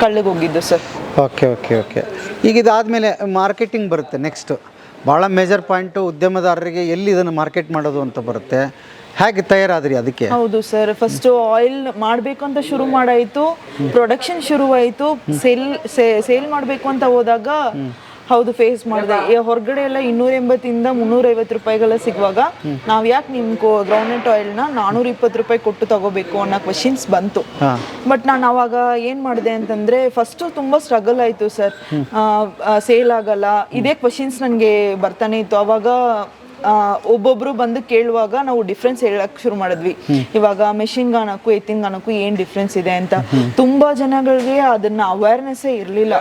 ಕಳ್ಳಿಗೆ ಹೋಗಿದ್ದು ಸರ್. Okay okay okay. ಈಗ ಇದಾದಮೇಲೆ ಮಾರ್ಕೆಟಿಂಗ್ ಬರುತ್ತೆ ನೆಕ್ಸ್ಟ್ ಭಾಳ ಮೇಜರ್ ಪಾಯಿಂಟು ಉದ್ಯಮದಾರರಿಗೆ ಎಲ್ಲಿ ಇದನ್ನು ಮಾರ್ಕೆಟ್ ಮಾಡೋದು ಅಂತ ಬರುತ್ತೆ. ಹೇಗೆ ತಯಾರಾದ್ರಿ ಅದಕ್ಕೆ? ಹೌದು ಸರ್ ಫಸ್ಟ್ ಆಯಿಲ್ ಮಾಡಬೇಕು ಅಂತ ಶುರು ಮಾಡಾಯಿತು ಪ್ರೊಡಕ್ಷನ್ ಶುರುವಾಯಿತು ಸೇಲ್ ಸೇಲ್ ಮಾಡಬೇಕು ಅಂತ ಹೋದಾಗ ಹೌದು ಫೇಸ್ ಮಾಡಿದೆ. ಹೊರಗಡೆ ಎಲ್ಲ ಇನ್ನೂರ ಎಂಬತ್ತಿಂದ ಮುನ್ನೂರ ಐವತ್ತು ರೂಪಾಯಿಗೆಲ್ಲ ಸಿಗುವಾಗ ನಾವು ಯಾಕೆ ನಿಮ್ ಗ್ರೌಂಡ್ನಟ್ ಆಯಿಲ್ನ ನಾನೂರ ಇಪ್ಪತ್ತು ರೂಪಾಯಿ ಕೊಟ್ಟು ತಗೋಬೇಕು ಅನ್ನೋ ಕ್ವಶನ್ಸ್ ಬಂತು. ಬಟ್ ನಾನು ಅವಾಗ ಏನ್ ಮಾಡಿದೆ ಅಂತಂದ್ರೆ ಫಸ್ಟ್ ತುಂಬಾ ಸ್ಟ್ರಗಲ್ ಆಯ್ತು ಸರ್ ಸೇಲ್ ಆಗಲ್ಲ. ಇದೇ ಕ್ವಶನ್ಸ್ ನನಗೆ ಬರ್ತಾನೆ ಇತ್ತು. ಅವಾಗ ಒಬ್ಬೊಬ್ರು ಬಂದು ಕೇಳುವಾಗ ನಾವು ಡಿಫ್ರೆನ್ಸ್ ಹೇಳಕ್ ಶುರು ಮಾಡಿದ್ವಿ. ಇವಾಗ ಮೆಷಿನ್ ಗಾನಕ್ಕೂ, ಎತ್ತಿನ ಗಾನಕ್ಕೂ ಏನ್ ಡಿಫ್ರೆನ್ಸ್ ಇದೆ ಅಂತ. ತುಂಬಾ ಜನಗಳಿಗೆ ಅದನ್ನ ಅವೇರ್ನೆಸ್ ಇರಲಿಲ್ಲ.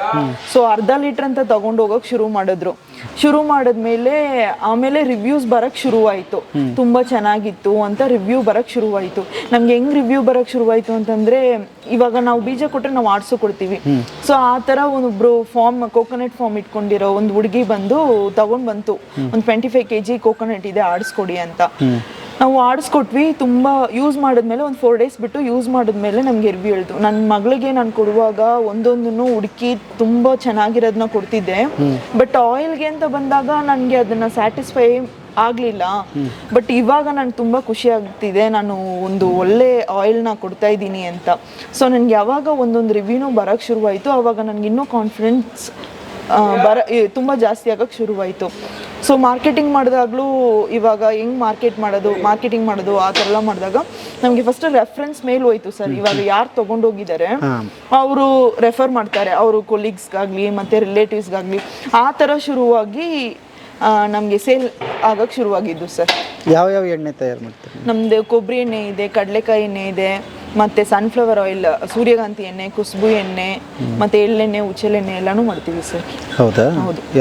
ಸೊ ಅರ್ಧ ಲೀಟರ್ ಅಂತ ತಗೊಂಡು ಹೋಗಕ್ ಶುರು ಮಾಡಿದ್ರು. ಶುರು ಮಾಡಿದ್ಮೇಲೆ ಆಮೇಲೆ ರಿವ್ಯೂಸ್ ಬರಕ್ ಶುರುವಾಯಿತು. ತುಂಬಾ ಚೆನ್ನಾಗಿತ್ತು ಅಂತ ರಿವ್ಯೂ ಬರಕ್ ಶುರುವಾಯಿತು. ನಮ್ಗೆ ಹೆಂಗ್ ರಿವ್ಯೂ ಬರಕ್ ಶುರುವಾಯಿತು ಅಂತಂದ್ರೆ, ಇವಾಗ ನಾವು ಬೀಜ ಕೊಟ್ರೆ ನಾವು ಆಡ್ಸು ಕೊಡ್ತೀವಿ. ಸೊ ಆ ತರ ಒಂದೊಬ್ರು ಫಾರ್ಮ್ ಕೋಕೋನಟ್ ಫಾರ್ಮ್ ಇಟ್ಕೊಂಡಿರೋ ಒಂದು ಹುಡುಗಿ ಬಂದು ತಗೊಂಡ್ ಬಂತು. ಒಂದು twenty five K G coconut ಇದೆ ಆಡಿಸ್ಕೊಡಿ ಅಂತ. ನಾವು ಆಡಿಸ್ಕೊಟ್ವಿ ತುಂಬ ಯೂಸ್ ಮಾಡಿದ್ಮೇಲೆ ಒಂದು ಫೋರ್ ಡೇಸ್ ಬಿಟ್ಟು ಯೂಸ್ ಮಾಡಿದ್ಮೇಲೆ ನಮ್ಗೆ ರಿವ್ಯೂ ಹೇಳ್ತು ನನ್ನ ಮಗಳಿಗೆ ನಾನು ಕೊಡುವಾಗ ಒಂದೊಂದನ್ನು ಹುಡುಕಿ ತುಂಬ ಚೆನ್ನಾಗಿರೋದನ್ನ ಕೊಡ್ತಿದ್ದೆ. ಬಟ್ ಆಯಿಲ್ಗೆ ಅಂತ ಬಂದಾಗ ನನಗೆ ಅದನ್ನು ಸ್ಯಾಟಿಸ್ಫೈ ಆಗಲಿಲ್ಲ. ಬಟ್ ಇವಾಗ ನಾನು ತುಂಬ ಖುಷಿ ಆಗ್ತಿದೆ ನಾನು ಒಂದು ಒಳ್ಳೆ ಆಯಿಲ್ನ ಕೊಡ್ತಾ ಇದ್ದೀನಿ ಅಂತ. ಸೊ ನನಗೆ ಯಾವಾಗ ಒಂದೊಂದು ರಿವ್ಯೂನೂ ಬರೋಕ್ಕೆ ಶುರುವಾಯಿತು ಆವಾಗ ನನಗೆ ಇನ್ನೂ ಕಾನ್ಫಿಡೆನ್ಸ್ ಬರ ತುಂಬ ಜಾಸ್ತಿ ಆಗೋಕ್ಕೆ ಶುರುವಾಯಿತು. ಸೊ ಮಾರ್ಕೆಟಿಂಗ್ ಮಾಡಿದಾಗಲೂ ಇವಾಗ ಹೆಂಗೆ ಮಾರ್ಕೆಟ್ ಮಾಡೋದು ಮಾರ್ಕೆಟಿಂಗ್ ಮಾಡೋದು ಆ ಥರ ಎಲ್ಲ ಮಾಡಿದಾಗ ನಮಗೆ ಫಸ್ಟ್ ರೆಫರೆನ್ಸ್ ಮೇಲ್ ಹೋಯ್ತು ಸರ್. ಇವಾಗ ಯಾರು ತೊಗೊಂಡೋಗಿದ್ದಾರೆ ಅವರು ರೆಫರ್ ಮಾಡ್ತಾರೆ. ಅವರು ಕೊಲೀಗ್ಸ್ಗಾಗಲಿ ಮತ್ತು ರಿಲೇಟಿವ್ಸ್ಗಾಗಲಿ ಆ ಥರ ಶುರುವಾಗಿ ನಮಗೆ ಸೇಲ್ ಆಗಕ್ಕೆ ಶುರುವಾಗಿದ್ದು ಸರ್. ಯಾವ ಯಾವ ಎಣ್ಣೆ ತಯಾರು ಮಾಡ್ತೀವಿ ನಮ್ಮದು ಕೊಬ್ಬರಿ ಎಣ್ಣೆ ಇದೆ ಕಡಲೆಕಾಯಿ ಎಣ್ಣೆ ಇದೆ. ಮತ್ತು ಸನ್ಫ್ಲವರ್ ಆಯಿಲ್ ಸೂರ್ಯಕಾಂತಿ ಎಣ್ಣೆ ಕುಸುಬು ಎಣ್ಣೆ ಮತ್ತು ಎಳ್ಳೆಣ್ಣೆ ಉಚ್ಚಲೆಣ್ಣೆ ಎಲ್ಲಾನು ಮಾಡ್ತೀವಿ ಸರ್ ಹೌದಾ?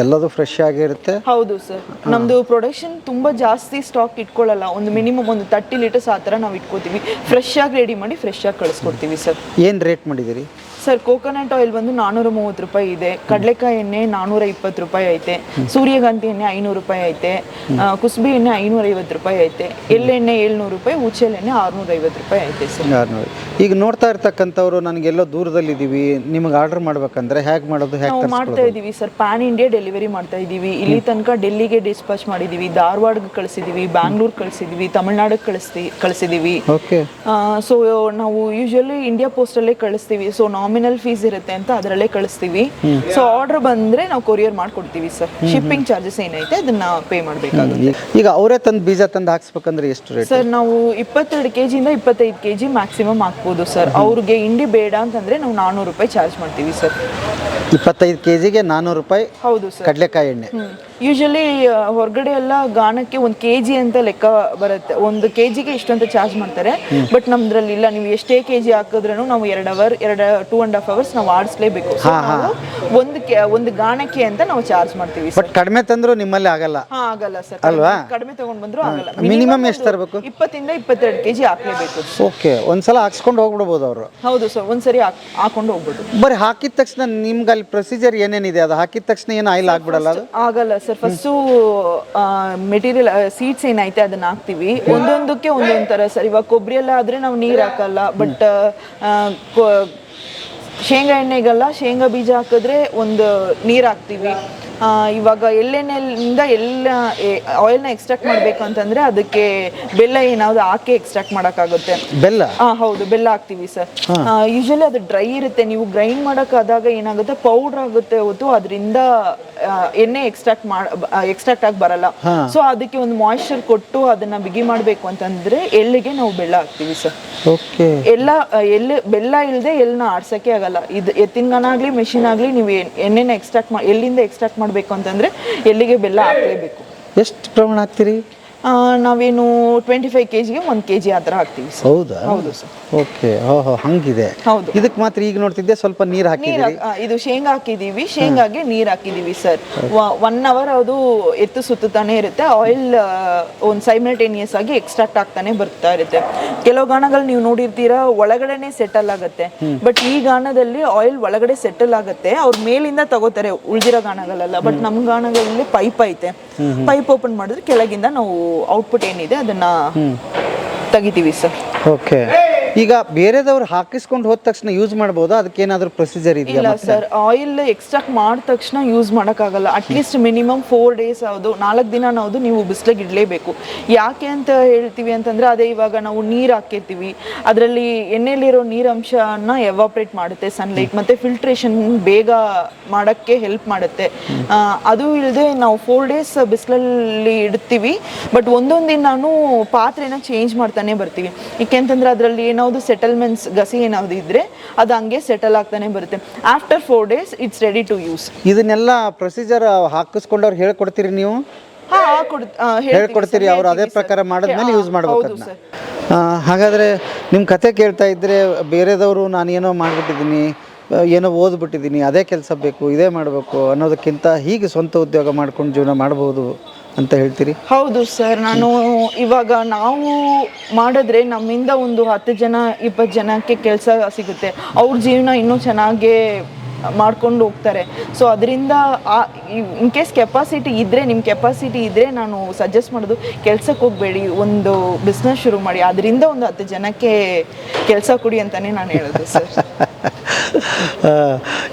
ಎಲ್ಲದು ಫ್ರೆಶ್ ಆಗಿರುತ್ತೆ? ಹೌದು ಸರ್ ನಮ್ದು ಪ್ರೊಡಕ್ಷನ್ ತುಂಬಾ ಜಾಸ್ತಿ ಸ್ಟಾಕ್ ಇಟ್ಕೊಳ್ಳಲ್ಲ. ಒಂದು ಮಿನಿಮಮ್ ಒಂದು ತರ್ಟಿ ಲೀಟರ್ಸ್ ಆ ಥರ ನಾವು ಇಟ್ಕೋತೀವಿ. ಫ್ರೆಶ್ ಆಗಿ ರೆಡಿ ಮಾಡಿ ಫ್ರೆಶ್ ಆಗಿ ಕಳಿಸ್ಕೊಡ್ತೀವಿ ಸರ್ ಏನು ರೇಟ್ ಮಾಡಿದ್ದೀರಿ? ಸರ್ ಕೋಕೋನಟ್ ಆಯಿಲ್ ಬಂದು ನಾನೂರ ಮೂವತ್ತು ರೂಪಾಯಿ ಇದೆ. ಕಡಲೆಕಾಯಿ ಎಣ್ಣೆ ನಾನೂರ ಇಪ್ಪತ್ತು ರೂಪಾಯಿ ಐತೆ. ಸೂರ್ಯಕಾಂತಿ ಎಣ್ಣೆ ಐನೂರು ರೂಪಾಯಿ ಐತೆ. ಕುಸುಬಿ ಎಣ್ಣೆ ಐನೂರ ಐವತ್ತು ರೂಪಾಯಿ ಐತೆ. ಎಳ್ಳೆಣ್ಣೆ ಏಳ್ನೂರು ರೂಪಾಯಿ ಉಚ್ಚೆಲ್ ಎಣ್ಣೆ ಆರ್ನೂರ ಐವತ್ತು ರೂಪಾಯಿ ಐತೆ ಸರ್. ಈಗ ನೋಡ್ತಾ ಇರ್ತಕ್ಕಂಥವ್ರು ನನಗೆಲ್ಲೋ ದೂರದಲ್ಲಿದ್ದೀವಿ ನಿಮಗೆ ಆರ್ಡರ್ ಮಾಡ್ಬೇಕಂದ್ರೆ ಹೇಗೆ ಮಾಡೋದು ಹೇಗೆ ನಾವು ಮಾಡ್ತಾ ಇದ್ದೀವಿ ಸರ್. ಪ್ಯಾನ್ ಇಂಡಿಯಾ ಡೆಲಿವರಿ ಮಾಡ್ತಾ ಇದ್ದೀವಿ ಇಲ್ಲಿ ತನಕ ಡೆಲ್ಲಿಗೆ ಡಿಸ್ಪಾಚ್ ಮಾಡಿದೀವಿ. ಧಾರವಾಡಕ್ಕೆ ಕಳಿಸಿದ್ದೀವಿ ಬ್ಯಾಂಗ್ಳೂರ್ ಕಳಿಸಿದ್ದೀವಿ ತಮಿಳ್ನಾಡಿಗೆ ಕಳಿಸ್ತಿ ಕಳಿಸಿದೀವಿ. ಓಕೆ ಸೊ ನಾವು ಯೂಶಲಿ ಇಂಡಿಯಾ ಪೋಸ್ಟಲ್ಲೇ ಕಳಿಸ್ತೀವಿ. ಸೊ ನಾಮಿನಲ್ ಫೀಸ್ ಇರುತ್ತೆ ಅಂತ ಅದರಲ್ಲೇ ಕಳಿಸ್ತೀವಿ. ಸೊ ಆರ್ಡರ್ ಬಂದ್ರೆ ನಾವು ಕೊರಿಯರ್ ಮಾಡ್ಕೊಡ್ತೀವಿ ಸರ್ ಶಿಪ್ಪಿಂಗ್ ಚಾರ್ಜಸ್ ಏನೈತೆ ಅದನ್ನ ಪೇ ಮಾಡಬೇಕಾಗುತ್ತೆ. ಈಗ ಅವರೇ ತಂದು ಬೀಜ ತಂದು ಹಾಕ್ಸ್ಬೇಕಂದ್ರೆ ಎಷ್ಟು ರೇಟ್ ಸರ್ ನಾವು ಇಪ್ಪತ್ತೆರಡು ಕೆ ಜಿಯಿಂದ ಇಪ್ಪತ್ತೈದು ಕೆ ಜಿ ಮ್ಯಾಕ್ಸಿಮಮ್ ಹಾಕ್ಬೋದು ಸರ್ ಅವ್ರಿಗೆ ಇಂಡಿ ಬೇಡ ಅಂತಂದ್ರೆ ನಾವು ನಾನ್ನೂರು ರೂಪಾಯಿ ಚಾರ್ಜ್ ಮಾಡ್ತೀವಿ ಸರ್ ಇಪ್ಪತ್ತೈದು ಕೆ ಜಿಗೆ ನಾನ್ನೂರು ರೂಪಾಯಿ ಹೌದು ಸರ್ ಕಡಲೆಕಾಯಿ ಎಣ್ಣೆ. ಯೂಶಲಿ ಹೊರಗಡೆ ಎಲ್ಲ ಗಾಣಕ್ಕೆ ಒಂದು ಕೆ ಜಿ ಅಂತ ಲೆಕ್ಕ ಬರುತ್ತೆ. ಒಂದು ಕೆ ಜಿಗೆ ಇಷ್ಟಂತ ಚಾರ್ಜ್ ಮಾಡ್ತಾರೆ. ಬಟ್ ನಮ್ದ್ರಲ್ಲಿ ಇಲ್ಲ. ನೀವು ಎಷ್ಟೇ ಕೆ ಜಿ ಹಾಕಿದ್ರೂ ನಾವು ಎರಡು ಅವರ್ ಎರಡು ಟೂ ಆ್ಯಂಡ್ ಹಾಫ್ ಅವರ್ಸ್ ನಾವು ಆಡಿಸ್ಲೇಬೇಕು. ಒಂದು ಒಂದು ಗಾಣಕ್ಕೆ ಅಂತ ನಾವು ಚಾರ್ಜ್ ಮಾಡ್ತೀವಿ ಬಟ್ ಕಡಿಮೆ ತಂದ್ರು ನಿಮ್ಮಲ್ಲಿ ಆಗಲ್ಲ. ಹಾ ಆಗಲ್ಲ ಸರ್ ಅಲ್ವಾ? ಕಡಿಮೆ ತಗೊಂಡ್ ಬಂದ್ರು ಆಗಲ್ಲ. ಮಿನಿಮಮ್ ಎಷ್ಟು ತರಬೇಕು? ಇಪ್ಪತ್ತಿಂದ ಇಪ್ಪತ್ತೆರಡು ಕೆ ಜಿ ಹಾಕ್ಲೇಬೇಕು ಓಕೆ ಒಂದ್ಸಲ ಹಾಕ್ಸ್ಕೊಂಡು ಹೋಗ್ಬಿಡ್ಬೋದು ಅವರು. ಹೌದು ಸರ್ ಒಂದ್ಸರಿ ಹಾಕ್ ಹಾಕೊಂಡು ಹೋಗ್ಬೋದು. ಬರೀ ಹಾಕಿದ ತಕ್ಷಣ ನಿಮ್ಗೆ ಅಲ್ಲಿ ಪ್ರೊಸೀಜರ್ ಏನೇನಿದೆ? ಅದು ಹಾಕಿದ ತಕ್ಷಣ ಏನು ಆಯಿಲ್ ಆಗ್ಬಿಡಲ್ಲ ಅದು? ಆಗಲ್ಲ ಸರ್ ಫಸ್ಟು ಮೆಟೀರಿಯಲ್ ಸೀಡ್ಸ್ ಏನೈತೆ ಅದನ್ನ ಹಾಕ್ತಿವಿ. ಒಂದೊಂದಕ್ಕೆ ಒಂದೊಂದು ಥರ ಸರ್. ಇವಾಗ ಕೊಬ್ಬರಿ ಎಲ್ಲ ಆದರೆ ನಾವು ನೀರು ಹಾಕಲ್ಲ. ಬಟ್ ಶೇಂಗಾ ಎಣ್ಣೆಗೆಲ್ಲ ಶೇಂಗಾ ಬೀಜ ಹಾಕಿದ್ರೆ ಒಂದು ನೀರು ಹಾಕ್ತೀವಿ. ಇವಾಗ ಎಳ್ಳೆಣ್ಣೆಯಿಂದ ಎಲ್ಲ ಆಯಿಲ್ನ ಎಕ್ಸ್ಟ್ರಾಕ್ಟ್ ಮಾಡಬೇಕು ಅಂತಂದ್ರೆ ಅದಕ್ಕೆ ಬೆಲ್ಲ ಏನಾದರೂ ಹಾಕಿ ಎಕ್ಸ್ಟ್ರಾಕ್ಟ್ ಮಾಡೋಕ್ಕಾಗುತ್ತೆ. ಬೆಲ್ಲ? ಹಾಂ ಹೌದು ಬೆಲ್ಲ ಹಾಕ್ತೀವಿ ಸರ್. ಯೂಶಲಿ ಅದು ಡ್ರೈ ಇರುತ್ತೆ. ನೀವು ಗ್ರೈಂಡ್ ಮಾಡೋಕ್ಕಾದಾಗ ಏನಾಗುತ್ತೆ ಪೌಡ್ರ್ ಆಗುತ್ತೆ ಹೊತ್ತು ಅದರಿಂದ ಎಣ್ಣೆ ಎಕ್ಸ್ಟ್ರಾಕ್ಟ್ ಮಾಡ ಎಕ್ಸ್ಟ್ರಾಕ್ಟ್ ಆಗಿ ಬರಲ್ಲ. ಸೊ ಅದಕ್ಕೆ ಒಂದು ಮಾಯಿಶ್ಚರ್ ಕೊಟ್ಟು ಅದನ್ನ ಬಿಗಿ ಮಾಡಬೇಕು ಅಂತಂದ್ರೆ ಎಳ್ಳಿಗೆ ನಾವು ಬೆಲ್ಲ ಹಾಕ್ತೀವಿ ಸರ್. ಓಕೆ. ಎಲ್ಲ ಎಲ್ಲಿ ಬೆಲ್ಲ ಇಲ್ಲದೆ ಎಳ್ಳನ್ನ ಆಡ್ಸೋಕ್ಕೆ ಆಗಲ್ಲ. ಇದು ಎತ್ತಿನಗಾನ ಆಗಲಿ ಮೆಷಿನ್ ಆಗಲಿ ನೀವು ಎಣ್- ಎಣ್ಣೆನ ಎಕ್ಸ್ಟ್ರಾಕ್ಟ್ ಎಲ್ಲಿಂದ ಎಕ್ಸ್ಟ್ರಾಕ್ಟ್ ಮಾಡಬೇಕು ಅಂತಂದರೆ ಎಲ್ಲಿಗೆ ಬೆಲ್ಲ ಹಾಕಲೇಬೇಕು. ಎಷ್ಟು ಪ್ರಮಾಣ ಹಾಕ್ತೀರಿ? ನಾವೇನು ಟ್ವೆಂಟಿ ಫೈವ್ ಕೆ ಜಿಗೆ ಒಂದು ಕೆ ಜಿ ಆ ಥರ ಹಾಕ್ತೀವಿ ಸರ್. ಹೌದಾ? ಹೌದು ಸರ್. ಓಕೆ. ಓಹೋ ಹಂಗಿದೆ. ಹೌದು. ಇದಕ್ಕೆ ಮಾತ್ರ ಈಗ ನೋಡ್ತಿದ್ದೆ ಸ್ವಲ್ಪ ನೀರು ನೀರ್ ಹಾಕಿದ್ದೀರಿ. ಹಾಕ್- ಇದು ಶೇಂಗಾ ಹಾಕಿದೀವಿ ಶೇಂಗಾಗೆ ನೀರ್ ಹಾಕಿದೀವಿ ಸರ್. ಒನ್ ಅವರ್ ಅದು ಎತ್ತು ಸುತ್ತಾನೆ ಇರುತ್ತೆ. ಆಯಿಲ್ ಒಂದು ಸೈಮಲ್ಟೇನಿಯಸ್ ಆಗಿ ಎಕ್ಸ್ಟ್ರಾಕ್ಟ್ ಆಗ್ತಾನೆ ಬರ್ತಾ ಇರುತ್ತೆ. ಕೆಲವು ಗಾಣಗಳು ನೀವು ನೋಡಿರ್ತೀರಾ ಒಳಗಡೆನೆ ಸೆಟಲ್ ಆಗುತ್ತೆ. ಬಟ್ ಈ ಗಾಣದಲ್ಲಿ ಆಯಿಲ್ ಒಳಗಡೆ ಸೆಟಲ್ ಆಗುತ್ತೆ. ಅವ್ರ ಮೇಲಿಂದ ತಗೋತಾರೆ ಉಳಿದಿರೋ ಗಾಣಗಳೆಲ್ಲ. ಬಟ್ ನಮ್ ಗಾಣಗಳಲ್ಲಿ ಪೈಪ್ ಐತೆ. ಪೈಪ್ ಓಪನ್ ಮಾಡಿದ್ರೆ ಕೆಳಗಿಂದ ನಾವು ಔಟ್ಪುಟ್ ಏನಿದೆ ಅದನ್ನ ತೆಗಿತೀವಿ ಸರ್ ಓಕೆ. ಈಗ ಬೇರೆದವ್ರು ಹಾಕಿಸ್ಕೊಂಡು ಹೋದ ತಕ್ಷಣ ಯೂಸ್ ಮಾಡ್ಬೋದಾ? ಅದಕ್ಕೆ ಏನಾದರೂ ಪ್ರೊಸೀಜರ್ ಇದೆಯಾ ಇಲ್ಲ ಸರ್ ಆಯಿಲ್ ಎಕ್ಸ್ಟ್ರಾಕ್ಟ್ ಮಾಡಿದ ತಕ್ಷಣ ಯೂಸ್ ಮಾಡೋಕ್ಕಾಗಲ್ಲ. ಅಟ್ಲೀಸ್ಟ್ ಮಿನಿಮಮ್ ಫೋರ್ ಡೇಸ್ ಅದು ನಾಲ್ಕು ದಿನ ನಾವು ನೀವು ಬಿಸಿಲಿಗೆ ಇಡಲೇಬೇಕು. ಯಾಕೆ ಅಂತ ಹೇಳ್ತೀವಿ ಅಂತಂದ್ರೆ ಅದೇ ಇವಾಗ ನಾವು ನೀರು ಹಾಕಿರ್ತೀವಿ. ಅದರಲ್ಲಿ ಎಣ್ಣೆಲಿರೋ ನೀರಂಶನ ಎವಾಪ್ರೇಟ್ ಮಾಡುತ್ತೆ ಸನ್ಲೈಟ್ ಮತ್ತೆ ಫಿಲ್ಟ್ರೇಷನ್ ಬೇಗ ಮಾಡೋಕ್ಕೆ ಹೆಲ್ಪ್ ಮಾಡುತ್ತೆ. ಅದು ಇಲ್ಲದೆ ನಾವು ಫೋರ್ ಡೇಸ್ ಬಿಸಿಲಲ್ಲಿ ಇಡ್ತೀವಿ. ಬಟ್ ಒಂದೊಂದು ದಿನ ಪಾತ್ರೆನ ಚೇಂಜ್ ಮಾಡ್ತಾನೆ ಬರ್ತೀವಿ. ಏಕೆಂತಂದ್ರೆ ಅದರಲ್ಲಿ ಏನಾವುದು ಸೆಟಲ್ಮೆಂಟ್ಸ್ ಗಸಿ ಏನಾದ್ರು ಇದ್ರೆ ಅದು ಹಂಗೆ ಸೆಟಲ್ ಆಗ್ತಾನೆ ಬರುತ್ತೆ. After four days it's ready to use ಇದನ್ನೆಲ್ಲ ಪ್ರೊಸೀಜರ್ ಹಾಕಿಸ್ಕೊಂಡವ್ರು ಹೇಳ್ಕೊಡ್ತೀರಿ ನೀವು? ಹೇಳ್ಕೊಡ್ತೀರಿ ಅವ್ರು ಅದೇ ಪ್ರಕಾರ. ಮಾಡಿದ್ಮೇಲೆ ಯೂಸ್ ಮಾಡಬೇಕು ಹಾಗಾದ್ರೆ ನಿಮ್ಮ ಕತೆ ಕೇಳ್ತಾ ಇದ್ರೆ ಬೇರೆದವರು ನಾನು ಏನೋ ಮಾಡಿಬಿಟ್ಟಿದ್ದೀನಿ ಏನೋ ಓದ್ಬಿಟ್ಟಿದ್ದೀನಿ ಅದೇ ಕೆಲಸ ಬೇಕು ಇದೇ ಮಾಡಬೇಕು ಅನ್ನೋದಕ್ಕಿಂತ ಹೀಗೆ ಸ್ವಂತ ಉದ್ಯೋಗ ಮಾಡ್ಕೊಂಡು ಜೀವನ ಮಾಡ್ಬೋದು. ಅಂತ ಹೇಳ್ತೀರಿ? ಹೌದು ಸರ್ ನಾನು ಇವಾಗ ನಾವು ಮಾಡಿದ್ರೆ ನಮ್ಮಿಂದ ಒಂದು ಹತ್ತು ಜನ ಇಪ್ಪತ್ತು ಜನಕ್ಕೆ ಕೆಲಸ ಸಿಗುತ್ತೆ. ಅವ್ರ ಜೀವನ ಇನ್ನೂ ಚೆನ್ನಾಗೇ ಮಾಡ್ಕೊಂಡು ಹೋಗ್ತಾರೆ. ಸೊ ಅದರಿಂದ ಇನ್ ಕೇಸ್ ಕೆಪಾಸಿಟಿ ಇದ್ದರೆ ನಿಮ್ಮ ಕೆಪಾಸಿಟಿ ಇದ್ದರೆ ನಾನು ಸಜೆಸ್ಟ್ ಮಾಡೋದು ಕೆಲ್ಸಕ್ಕೆ ಹೋಗಬೇಡಿ ಒಂದು ಬಿಸ್ನೆಸ್ ಶುರು ಮಾಡಿ. ಅದರಿಂದ ಒಂದು ಹತ್ತು ಜನಕ್ಕೆ ಕೆಲಸ ಕೊಡಿ ಅಂತಲೇ ನಾನು ಹೇಳೋದು ಸರ್.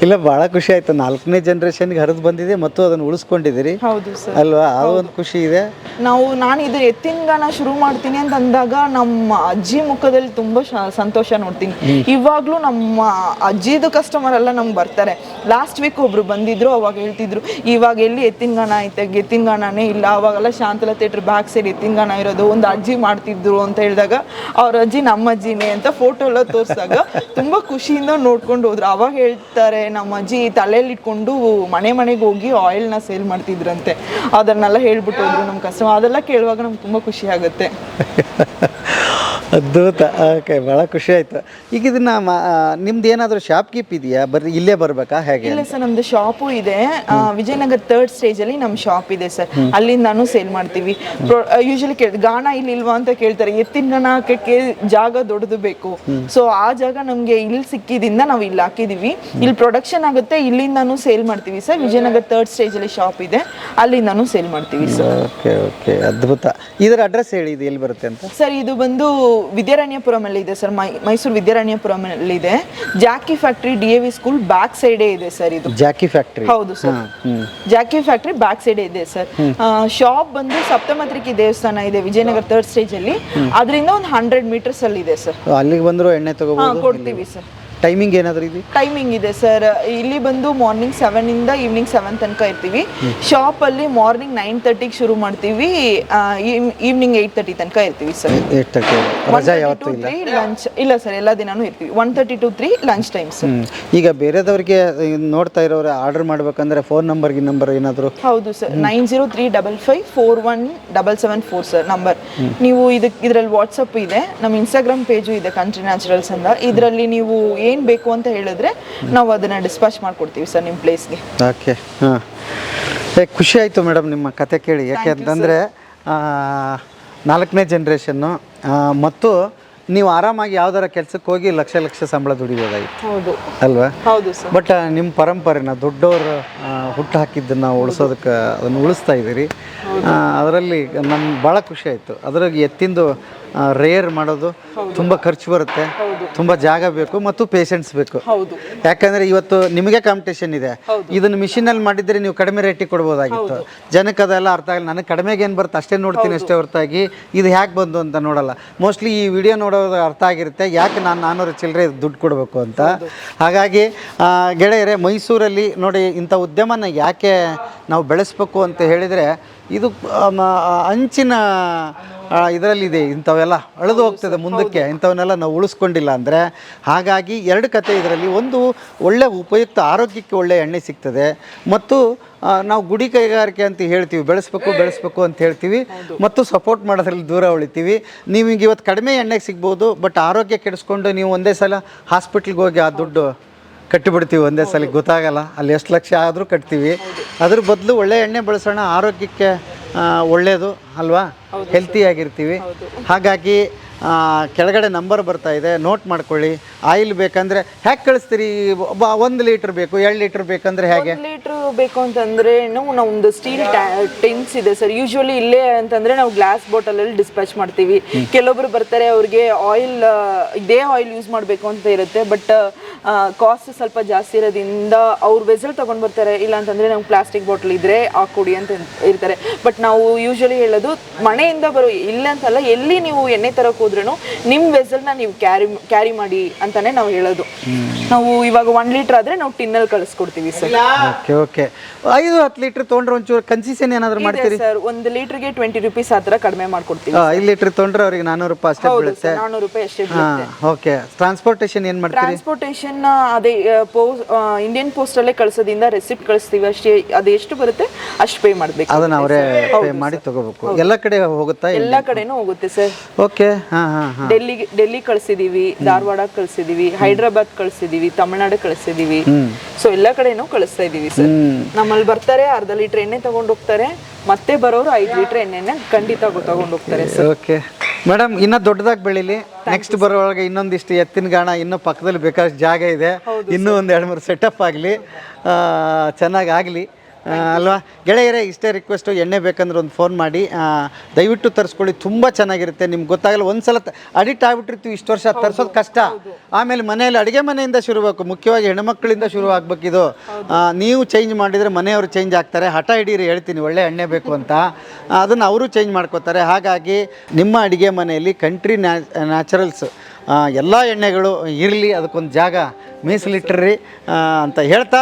ಇಲ್ಲ ಭಾಳ ಖುಷಿ ಆಯ್ತು. ನಾಲ್ಕನೇ ಜನರೇಷನ್ಗೆ ಹರಿದು ಬಂದಿದೆ ಮತ್ತು ಅದನ್ನು ಉಳಿಸ್ಕೊಂಡಿದ್ದೀರಿ. ಹೌದು ಸರ್. ಅಲ್ವಾ? ಆ ಒಂದು ಖುಷಿ ಇದೆ. ನಾವು ನಾನು ಇದು ಎತ್ತಿನಗಾನ ಶುರು ಮಾಡ್ತೀನಿ ಅಂತ ಅಂದಾಗ ನಮ್ಮ ಅಜ್ಜಿ ಮುಖದಲ್ಲಿ ತುಂಬಾ ಶ- ಸಂತೋಷ ನೋಡ್ತೀನಿ. ಇವಾಗ್ಲೂ ನಮ್ಮ ಅಜ್ಜಿದು ಕಸ್ಟಮರ್ ಎಲ್ಲ ನಮ್ಗೆ ಬರ್ತಾರೆ. ಲಾಸ್ಟ್ ವೀಕ್ ಒಬ್ರು ಬಂದಿದ್ರು ಅವಾಗ ಹೇಳ್ತಿದ್ರು ಇವಾಗ ಎಲ್ಲಿ ಎತ್ತಿನಗಾನ ಐತೆ? ಎತ್ತಿನಗಾನನೇ ಇಲ್ಲ. ಅವಾಗೆಲ್ಲ ಶಾಂತಲ ಥಿಯೇಟರ್ ಬ್ಯಾಕ್ ಸೈಡ್ ಎತ್ತಿನಗಾನ ಇರೋದು. ಒಂದು ಅಜ್ಜಿ ಮಾಡ್ತಿದ್ರು ಅಂತ ಹೇಳಿದಾಗ ಅವ್ರ ಅಜ್ಜಿ ನಮ್ಮ ಅಜ್ಜಿನೇ ಅಂತ ಫೋಟೋ ಎಲ್ಲ ತೋರಿಸಿದಾಗ ತುಂಬಾ ಖುಷಿಯಿಂದ ನೋಡ್ಕೊಂಡು ಹೋದ್ರು. ಅವಾಗ ಹೇಳ್ತಾರೆ, ನಮ್ಮ ಅಜ್ಜಿ ತಲೆಯಲ್ಲಿ ಇಟ್ಕೊಂಡು ಮನೆ ಮನೆಗೆ ಹೋಗಿ ಆಯಿಲ್ನ ಸೇಲ್ ಮಾಡ್ತಿದ್ರಂತೆ. ಅದನ್ನೆಲ್ಲ ಹೇಳ್ಬಿಟ್ಟು ಹೋದ್ರು ನಮ್ಮ ಕಸ್ಟಮರ್ ಅದೆಲ್ಲ ಕೇಳುವಾಗ ನಮ್ಗೆ ತುಂಬ ಖುಷಿ ಆಗುತ್ತೆ. ಅದ್ಭುತ. ಓಕೆ ಭಾಳ ಖುಷಿ ಆಯ್ತು. ಈಗ ಇದನ್ನ ನಿಮ್ದು ಏನಾದರೂ ಶಾಪ್ ಕೀಪ್ ಇದೆಯಾ? ಬರ್ರಿ ಇಲ್ಲೇ ಬರಬೇಕಾ? ಹೇಗೆ ಇಲ್ಲ ಸರ್ ನಮ್ದು ಶಾಪು ಇದೆ. ಆ, ವಿಜಯನಗರ ಥರ್ಡ್ ಸ್ಟೇಜ್ ಅಲ್ಲಿ ನಮ್ಮ ಶಾಪ್ ಇದೆ ಸರ್. ಅಲ್ಲಿಂದಾನು ಸೇಲ್ ಮಾಡ್ತೀವಿ. ಯೂಶಲಿ ಕೇಳ ಗಾಣ ಇಲ್ಲಿ ಇಲ್ವಾ ಅಂತ ಕೇಳ್ತಾರೆ. ಎತ್ತಿನ ಗಾಣ ಹಾಕಕ್ಕೆ ಜಾಗ ದೊಡ್ಡದು ಬೇಕು. ಸೊ ಆ ಜಾಗ ನಮ್ಗೆ ಇಲ್ಲಿ ಸಿಕ್ಕಿದಿಂದ ನಾವು ಇಲ್ಲಿ ಹಾಕಿದೀವಿ. ಇಲ್ಲಿ ಪ್ರೊಡಕ್ಷನ್ ಆಗುತ್ತೆ. ಇಲ್ಲಿಂದಾನು ಸೇಲ್ ಮಾಡ್ತೀವಿ ಸರ್. ವಿಜಯನಗರ ಥರ್ಡ್ ಸ್ಟೇಜ್ ಅಲ್ಲಿ ಶಾಪ್ ಇದೆ. ಅಲ್ಲಿಂದಾನು ಸೇಲ್ ಮಾಡ್ತೀವಿ ಸರ್. ಓಕೆ ಓಕೆ ಅದ್ಭುತ. ಇದರ ಅಡ್ರೆಸ್ ಹೇಳಿ ಇದು ಎಲ್ಲಿ ಬರುತ್ತೆ ಅಂತ? ಸರ್ ಇದು ಬಂದು ವಿದ್ಯಾರಣ್ಯಪುರಂ ಅಲ್ಲಿ ಇದೆ ಸರ್. ಮೈ ಮೈಸೂರು ವಿದ್ಯಾರಣ್ಯಪುರಮಲ್ಲಿ ಇದೆ Jockey factory D A V school back ಸೈಡೇ ಇದೆ ಸರ್ ಇದು. Jockey factory. ಹೌದು sir. Jockey factory back side ಇದೆ ಸರ್. ಶಾಪ್ ಬಂದು ಸಪ್ತಮತ್ರಿಕಿ ದೇವಸ್ಥಾನ ಇದೆ ವಿಜಯನಗರ ಥರ್ಡ್ ಸ್ಟೇಜ್ ಅಲ್ಲಿ. ಅದರಿಂದ ಒಂದು ಹಂಡ್ರೆಡ್ ಮೀಟರ್ಸ್ ಅಲ್ಲಿ ಇದೆ ಸರ್. ಅಲ್ಲಿಗೆ ಬಂದ್ರು ಎಣ್ಣೆ ತಗೋಬಹುದು ಕೊಡ್ತೀವಿ ಸರ್. ಟೈಮಿಂಗ್ ಏನಾದರೂ ಇದೆ? ಟೈಮಿಂಗ್ ಇದೆ ಸರ್ ಇಲ್ಲಿ ಬಂದು ಮಾರ್ನಿಂಗ್ ಸೆವೆನ್ ಇಂದ ಈವ್ನಿಂಗ್ ಸೆವೆನ್ ತನಕ ಇರ್ತೀವಿ. ಶಾಪ್ ಅಲ್ಲಿ ಮಾರ್ನಿಂಗ್ ನೈನ್ ತರ್ಟಿಗೆ ಶುರು ಮಾಡ್ತೀವಿ. ಈವ್ನಿಂಗ್ ಏಟ್ ತರ್ಟಿ ತನಕ ಇರ್ತೀವಿ ಸರ್ ಎಷ್ಟಕ್ಕೆ ರಜಾ ಯಾವತ್ತೂ ಇಲ್ಲ? ಲಂಚ್ ಇಲ್ಲ ಸರ್ ಎಲ್ಲ ದಿನಾನು ಇರ್ತೀವಿ. One thirty two three lunch time sir ಈಗ ಬೇರೆದವರಿಗೆ ನೋಡ್ತಾ ಇರೋರು ಆರ್ಡರ್ ಮಾಡ್ಬೇಕಂದ್ರೆ ಫೋನ್ ನಂಬರ್ ಈ ನಂಬರ್ ಏನಾದರೂ? ಹೌದು sir nine zero three double five four one double seven four sir number ನೀವು ಇದಕ್ಕೆ ಇದರಲ್ಲಿ ವಾಟ್ಸಪ್ ಇದೆ. ನಮ್ಮ ಇನ್ಸ್ಟಾಗ್ರಾಮ್ ಪೇಜು ಇದೆ ಕಂಟ್ರಿ ನ್ಯಾಚುರಲ್ಸ್ ಅಂತ ಇದರಲ್ಲಿ ನೀವು ಏನು ಬೇಕು ಅಂತ ಹೇಳಿದ್ರೆ ನಾವು ಅದನ್ನ ಡಿಸ್ಪಾಚ್ ಮಾಡ್ಕೊಡ್ತೀವಿ ಸರ್ ನಿಮ್ಮ ಪ್ಲೇಸ್ಗೆ ಓಕೆ ಹಾಂ. ಖುಷಿ ಆಯಿತು ಮೇಡಮ್ ನಿಮ್ಮ ಕತೆ ಕೇಳಿ. ಯಾಕೆ ಅಂತಂದರೆ ನಾಲ್ಕನೇ ಜನ್ರೇಷನ್ನು ಮತ್ತು ನೀವು ಆರಾಮಾಗಿ ಯಾವ್ದಾರ ಕೆಲ್ಸಕ್ಕೆ ಹೋಗಿ ಲಕ್ಷ ಲಕ್ಷ ಸಂಬಳ ದುಡಿಬೋದಾಗಿತ್ತು. ಹೌದು. ಅಲ್ವಾ? ಹೌದು ಸರ್ ಬಟ್ ನಿಮ್ಮ ಪರಂಪರೆನ ದೊಡ್ಡವರು ಹುಟ್ಟು ಹಾಕಿದ್ದನ್ನು ಉಳಿಸೋದಕ್ಕೆ ಅದನ್ನು ಉಳಿಸ್ತಾ ಇದ್ದೀರಿ. ಅದರಲ್ಲಿ ನಮ್ಗೆ ಭಾಳ ಖುಷಿ ಆಯಿತು. ಅದ್ರಾಗ ಎತ್ತಿಂದು ರೇರ್ ಮಾಡೋದು ತುಂಬ ಖರ್ಚು ಬರುತ್ತೆ. ತುಂಬ ಜಾಗ ಬೇಕು ಮತ್ತು ಪೇಷೆಂಟ್ಸ್ ಬೇಕು. ಯಾಕಂದ್ರೆ ಇವತ್ತು ನಿಮಗೆ ಕಾಂಪಿಟೇಷನ್ ಇದೆ. ಇದನ್ನ ಮಿಷಿನಲ್ಲಿ ಮಾಡಿದ್ರೆ ನೀವು ಕಡಿಮೆ ರೇಟಿಗೆ ಕೊಡ್ಬೋದಾಗಿತ್ತು. ಜನಕ್ಕೆ ಅದೆಲ್ಲ ಅರ್ಥ ಆಗಲ್ಲ. ನನಗೆ ಕಡಿಮೆಗೆ ಏನು ಬರುತ್ತೆ ಅಷ್ಟೇ ನೋಡ್ತೀನಿ ಅಷ್ಟೇ ಹೊರತಾಗಿ ಇದು ಹ್ಯಾಕೆ ಬಂದು ಅಂತ ನೋಡಲ್ಲ. ಮೋಸ್ಟ್ಲಿ ಈ ವಿಡಿಯೋ ನೋಡೋದು ಅರ್ಥ ಆಗಿರುತ್ತೆ. ಯಾಕೆ ನಾನು ನಾನ್ನೂರು ಚಿಲ್ಲರೆ ದುಡ್ಡು ಕೊಡಬೇಕು ಅಂತ. ಹಾಗಾಗಿ ಗೆಳೆಯರೆ ಮೈಸೂರಲ್ಲಿ ನೋಡಿ ಇಂಥ ಉದ್ಯಮನ ಯಾಕೆ ನಾವು ಬೆಳೆಸ್ಬೇಕು ಅಂತ ಹೇಳಿದರೆ ಇದು ಅಂಚಿನ ಇದರಲ್ಲಿದೆ ಇಂಥವೆಲ್ಲ ಅಳೆದು ಹೋಗ್ತದೆ ಮುಂದಕ್ಕೆ. ಇಂಥವನ್ನೆಲ್ಲ ನಾವು ಉಳಿಸ್ಕೊಂಡಿಲ್ಲ ಅಂದರೆ ಹಾಗಾಗಿ ಎರಡು ಕತೆ ಇದರಲ್ಲಿ ಒಂದು ಒಳ್ಳೆ ಉಪಯುಕ್ತ ಆರೋಗ್ಯಕ್ಕೆ ಒಳ್ಳೆ ಎಣ್ಣೆ ಸಿಗ್ತದೆ. ಮತ್ತು ನಾವು ಗುಡಿ ಕೈಗಾರಿಕೆ ಅಂತ ಹೇಳ್ತೀವಿ ಬೆಳೆಸ್ಬೇಕು ಬೆಳೆಸ್ಬೇಕು ಅಂತ ಹೇಳ್ತೀವಿ. ಮತ್ತು ಸಪೋರ್ಟ್ ಮಾಡೋದ್ರಲ್ಲಿ ದೂರ ಉಳಿತೀವಿ. ನಿಮಗೆ ಇವತ್ತು ಕಡಿಮೆ ಎಣ್ಣೆಗೆ ಸಿಗ್ಬೋದು ಬಟ್ ಆರೋಗ್ಯ ಕೆಡಿಸ್ಕೊಂಡು ನೀವು ಒಂದೇ ಸಲ ಹಾಸ್ಪಿಟ್ಲಿಗೆ ಹೋಗಿ ಆ ದುಡ್ಡು ಕಟ್ಟಿಬಿಡ್ತೀವಿ ಒಂದೇ ಸಲ ಗೊತ್ತಾಗಲ್ಲ. ಅಲ್ಲಿ ಎಷ್ಟು ಲಕ್ಷ ಆದರೂ ಕಟ್ತೀವಿ. ಅದ್ರ ಬದಲು ಒಳ್ಳೆ ಎಣ್ಣೆ ಬಳಸೋಣ ಆರೋಗ್ಯಕ್ಕೆ ಒಳ್ಳೆಯದು ಅಲ್ವಾ? ಹೆಲ್ತಿಯಾಗಿರ್ತೀವಿ ಹಾಗಾಗಿ ಕೆಳಗಡೆ ನಂಬರ್ ಬರ್ತಾ ಇದೆ ನೋಟ್ ಮಾಡ್ಕೊಳ್ಳಿ. ಆಯಿಲ್ ಬೇಕಂದರೆ ಹೇಗೆ ಕಳಿಸ್ತೀರಿ? ಒಬ್ಬ ಒಂದು ಲೀಟ್ರ್ ಬೇಕು ಎರಡು ಲೀಟ್ರ್ ಬೇಕಂದ್ರೆ ಹೇಗೆ ಲೀಟ್ರ್ ಬೇಕು ಅಂತಂದ್ರೆ ನಾವು ನಮ್ದು ಸ್ಟೀಲ್ ಟಿನ್ಸ್ ಇದೆ ಸರ್. ಯೂಶುವಲಿ ಇಲ್ಲೇ ಅಂತಂದ್ರೆ ನಾವು ಗ್ಲಾಸ್ ಬಾಟಲ್ ಅಲ್ಲಿ ಡಿಸ್ಪ್ಯಾಚ್ ಮಾಡ್ತೀವಿ. ಕೆಲವೊಬ್ರು ಬರ್ತಾರೆ ಅವ್ರಿಗೆ ಆಯಿಲ್ ಇದೇ ಆಯಿಲ್ ಯೂಸ್ ಮಾಡಬೇಕು ಅಂತ ಇರುತ್ತೆ. ಬಟ್ ಕಾಸ್ಟ್ ಸ್ವಲ್ಪ ಜಾಸ್ತಿ ಇರೋದ್ರಿಂದ ಅವ್ರು ವೆಸಲ್ ತಗೊಂಡ್ ಬರ್ತಾರೆ. ಇಲ್ಲ ಅಂತಂದ್ರೆ ನಾವು ಪ್ಲಾಸ್ಟಿಕ್ ಬಾಟಲ್ ಇದ್ರೆ ಹಾಕೊಡಿ ಅಂತ ಇರ್ತಾರೆ. ಬಟ್ ನಾವು ಯೂಶುವಲಿ ಹೇಳೋದು ಮನೆಯಿಂದ ಬರೋ ಇಲ್ಲ ಅಂತಲ್ಲ ಎಲ್ಲಿ ನೀವು ಎಣ್ಣೆ ತರಕ್ ಹೋದ್ರೂ ನಿಮ್ಮ ವೆಸಲ್ನ ನೀವು ಕ್ಯಾರಿ ಕ್ಯಾರಿ ಮಾಡಿ ಅಂತಾನೆ ನಾವು ಹೇಳೋದು. ನಾವು ಇವಾಗ ಒನ್ ಲೀಟರ್ ಆದ್ರೆ ನಾವು ಟಿನ್ನಲ್ಲಿ ಕಳಿಸ್ಕೊಡ್ತೀವಿ ಸರ್ ಓಕೆ ಓಕೆ ಐದು ಹತ್ತು ಲೀಟರ್ ತೊಗೊಂಡ್ರೆ ಒಂಚೂರು ಕನ್ಸಿಷನ್ ಏನಾದರೂ ಮಾಡ್ತೀರಿ? ಸರ್ ಒಂದ್ ಲೀಟರ್ಗೆ ಟ್ವೆಂಟಿ ರುಪೀಸ್ ಆ ಥರ ಕಡಿಮೆ ಮಾಡ್ಕೊಡ್ತೀವಿ ಐದು ಲೀಟರ್ ತೊಗೊಂಡ್ರೆ ಅವ್ರಿಗೆ ನಾನ್ನೂರು ರೂಪಾಯಿ ಅಷ್ಟೇ ಬೀಳುತ್ತೆ. ನಾನ್ನೂರು ರೂಪಾಯಿ ಅಷ್ಟೇ ಹಾಂ ಓಕೆ ಟ್ರಾನ್ಸ್ಪೋರ್ಟೇಷನ್ ಏನು ಮಾಡ್ತೀರಿ? ಟ್ರಾನ್ಸ್ಪೋರ್ಟೇಷನ್ ಅದೇ ಪೋಸ್ಟ್ ಇಂಡಿಯನ್ ಪೋಸ್ಟ್ ಅಲ್ಲೇ ಕಳ್ಸೋದ್ರಿಂದ ರೆಸಿಪ್ಟ್ ಕಳಿಸ್ತೀವಿ. ಅಷ್ಟೇ ಅದು ಎಷ್ಟು ಬರುತ್ತೆ ಅಷ್ಟು ಪೇ ಮಾಡಬೇಕು. ಅದನ್ನ ಅವರೇ ಪೇ ಮಾಡಿ ತಗೋಬೇಕು. ಎಲ್ಲ ಕಡೆ ಹೋಗುತ್ತಾ ಎಲ್ಲ ಕಡೆನೂ ಹೋಗುತ್ತೆ ಸರ್ ಓಕೆ ಹಾಂ. ಹಾಂ ಹಾಂ ಡೆಲ್ಲಿಗೆ ಡೆಲ್ಲಿ ಕಳ್ಸಿದೀವಿ ಧಾರವಾಡ ಕಳ್ಸಿದೀವಿ ಹೈದ್ರಾಬಾದ್ ಕಳ್ಸಿದೀವಿ ತಮಿಳ್ನಾಡು ಕಳ್ಸಿದೀವಿ. ಸೊ ಎಲ್ಲ ಕಡೆನೂ ಕಳಿಸ್ತಾ ಇದೀವಿ ಸರ್. ನಮ್ಮಲ್ಲಿ ಬರ್ತಾರೆ ಅರ್ಧ ಲೀಟರ್ ಎಣ್ಣೆ ತಗೊಂಡು ಹೋಗ್ತಾರೆ ಮತ್ತೆ ಬರೋರು ಐದು ಲೀಟರ್ ಎಣ್ಣೆನೆ ಖಂಡಿತ ತಗೊಂಡು ಹೋಗ್ತಾರೆ ಸರ್. ಓಕೆ ಮೇಡಮ್ ಇನ್ನ ದೊಡ್ಡದಾಗಿ ಬೆಳಿಲಿ. ನೆಕ್ಸ್ಟ್ ಬರೋವಾಗ ಇನ್ನೊಂದಿಷ್ಟು ಎತ್ತಿನ ಗಾಣ ಇನ್ನು ಪಕ್ಕದಲ್ಲಿ ಬೇಕಾದಷ್ಟು ಜಾಗ ಇದೆ. ಇನ್ನೂ ಒಂದು ಎರಡು ಮೂರು ಸೆಟಪ್ ಆಗಲಿ. ಚೆನ್ನಾಗಿ ಆಗಲಿ. ಅಲ್ವಾ? ಗೆಳೆಯರೇ ಇಷ್ಟೇ ರಿಕ್ವೆಸ್ಟು ಎಣ್ಣೆ ಬೇಕಂದ್ರೆ ಒಂದು ಫೋನ್ ಮಾಡಿ. ದಯವಿಟ್ಟು ತರಿಸ್ಕೊಳ್ಳಿ ತುಂಬ ಚೆನ್ನಾಗಿರುತ್ತೆ. ನಿಮ್ಗೆ ಗೊತ್ತಾಗಲ್ಲ ಒಂದು ಸಲ ಅಡಿಕ್ಟ್ ಆಗಿಬಿಟ್ಟಿರ್ತೀವಿ ಇಷ್ಟು ವರ್ಷ ತರಿಸೋದು ಕಷ್ಟ. ಆಮೇಲೆ ಮನೆಯಲ್ಲಿ ಅಡುಗೆ ಮನೆಯಿಂದ ಶುರುಬೇಕು ಮುಖ್ಯವಾಗಿ ಹೆಣ್ಮಕ್ಳಿಂದ ಶುರು ಆಗ್ಬೇಕಿದು ನೀವು ಚೇಂಜ್ ಮಾಡಿದರೆ ಮನೆಯವರು ಚೇಂಜ್ ಆಗ್ತಾರೆ. ಹಠ ಹಿಡೀರಿ ಹೇಳ್ತೀನಿ ಒಳ್ಳೆ ಎಣ್ಣೆ ಬೇಕು ಅಂತ. ಅದನ್ನು ಅವರು ಚೇಂಜ್ ಮಾಡ್ಕೋತಾರೆ. ಹಾಗಾಗಿ ನಿಮ್ಮ ಅಡುಗೆ ಮನೆಯಲ್ಲಿ ಕಂಟ್ರಿ ನ್ಯಾಚುರಲ್ಸ್ ಎಲ್ಲ ಎಣ್ಣೆಗಳು ಇರಲಿ ಅದಕ್ಕೊಂದು ಜಾಗ ಮೀಸಲಿಟ್ಟಿರ್ರಿ ಅಂತ ಹೇಳ್ತಾ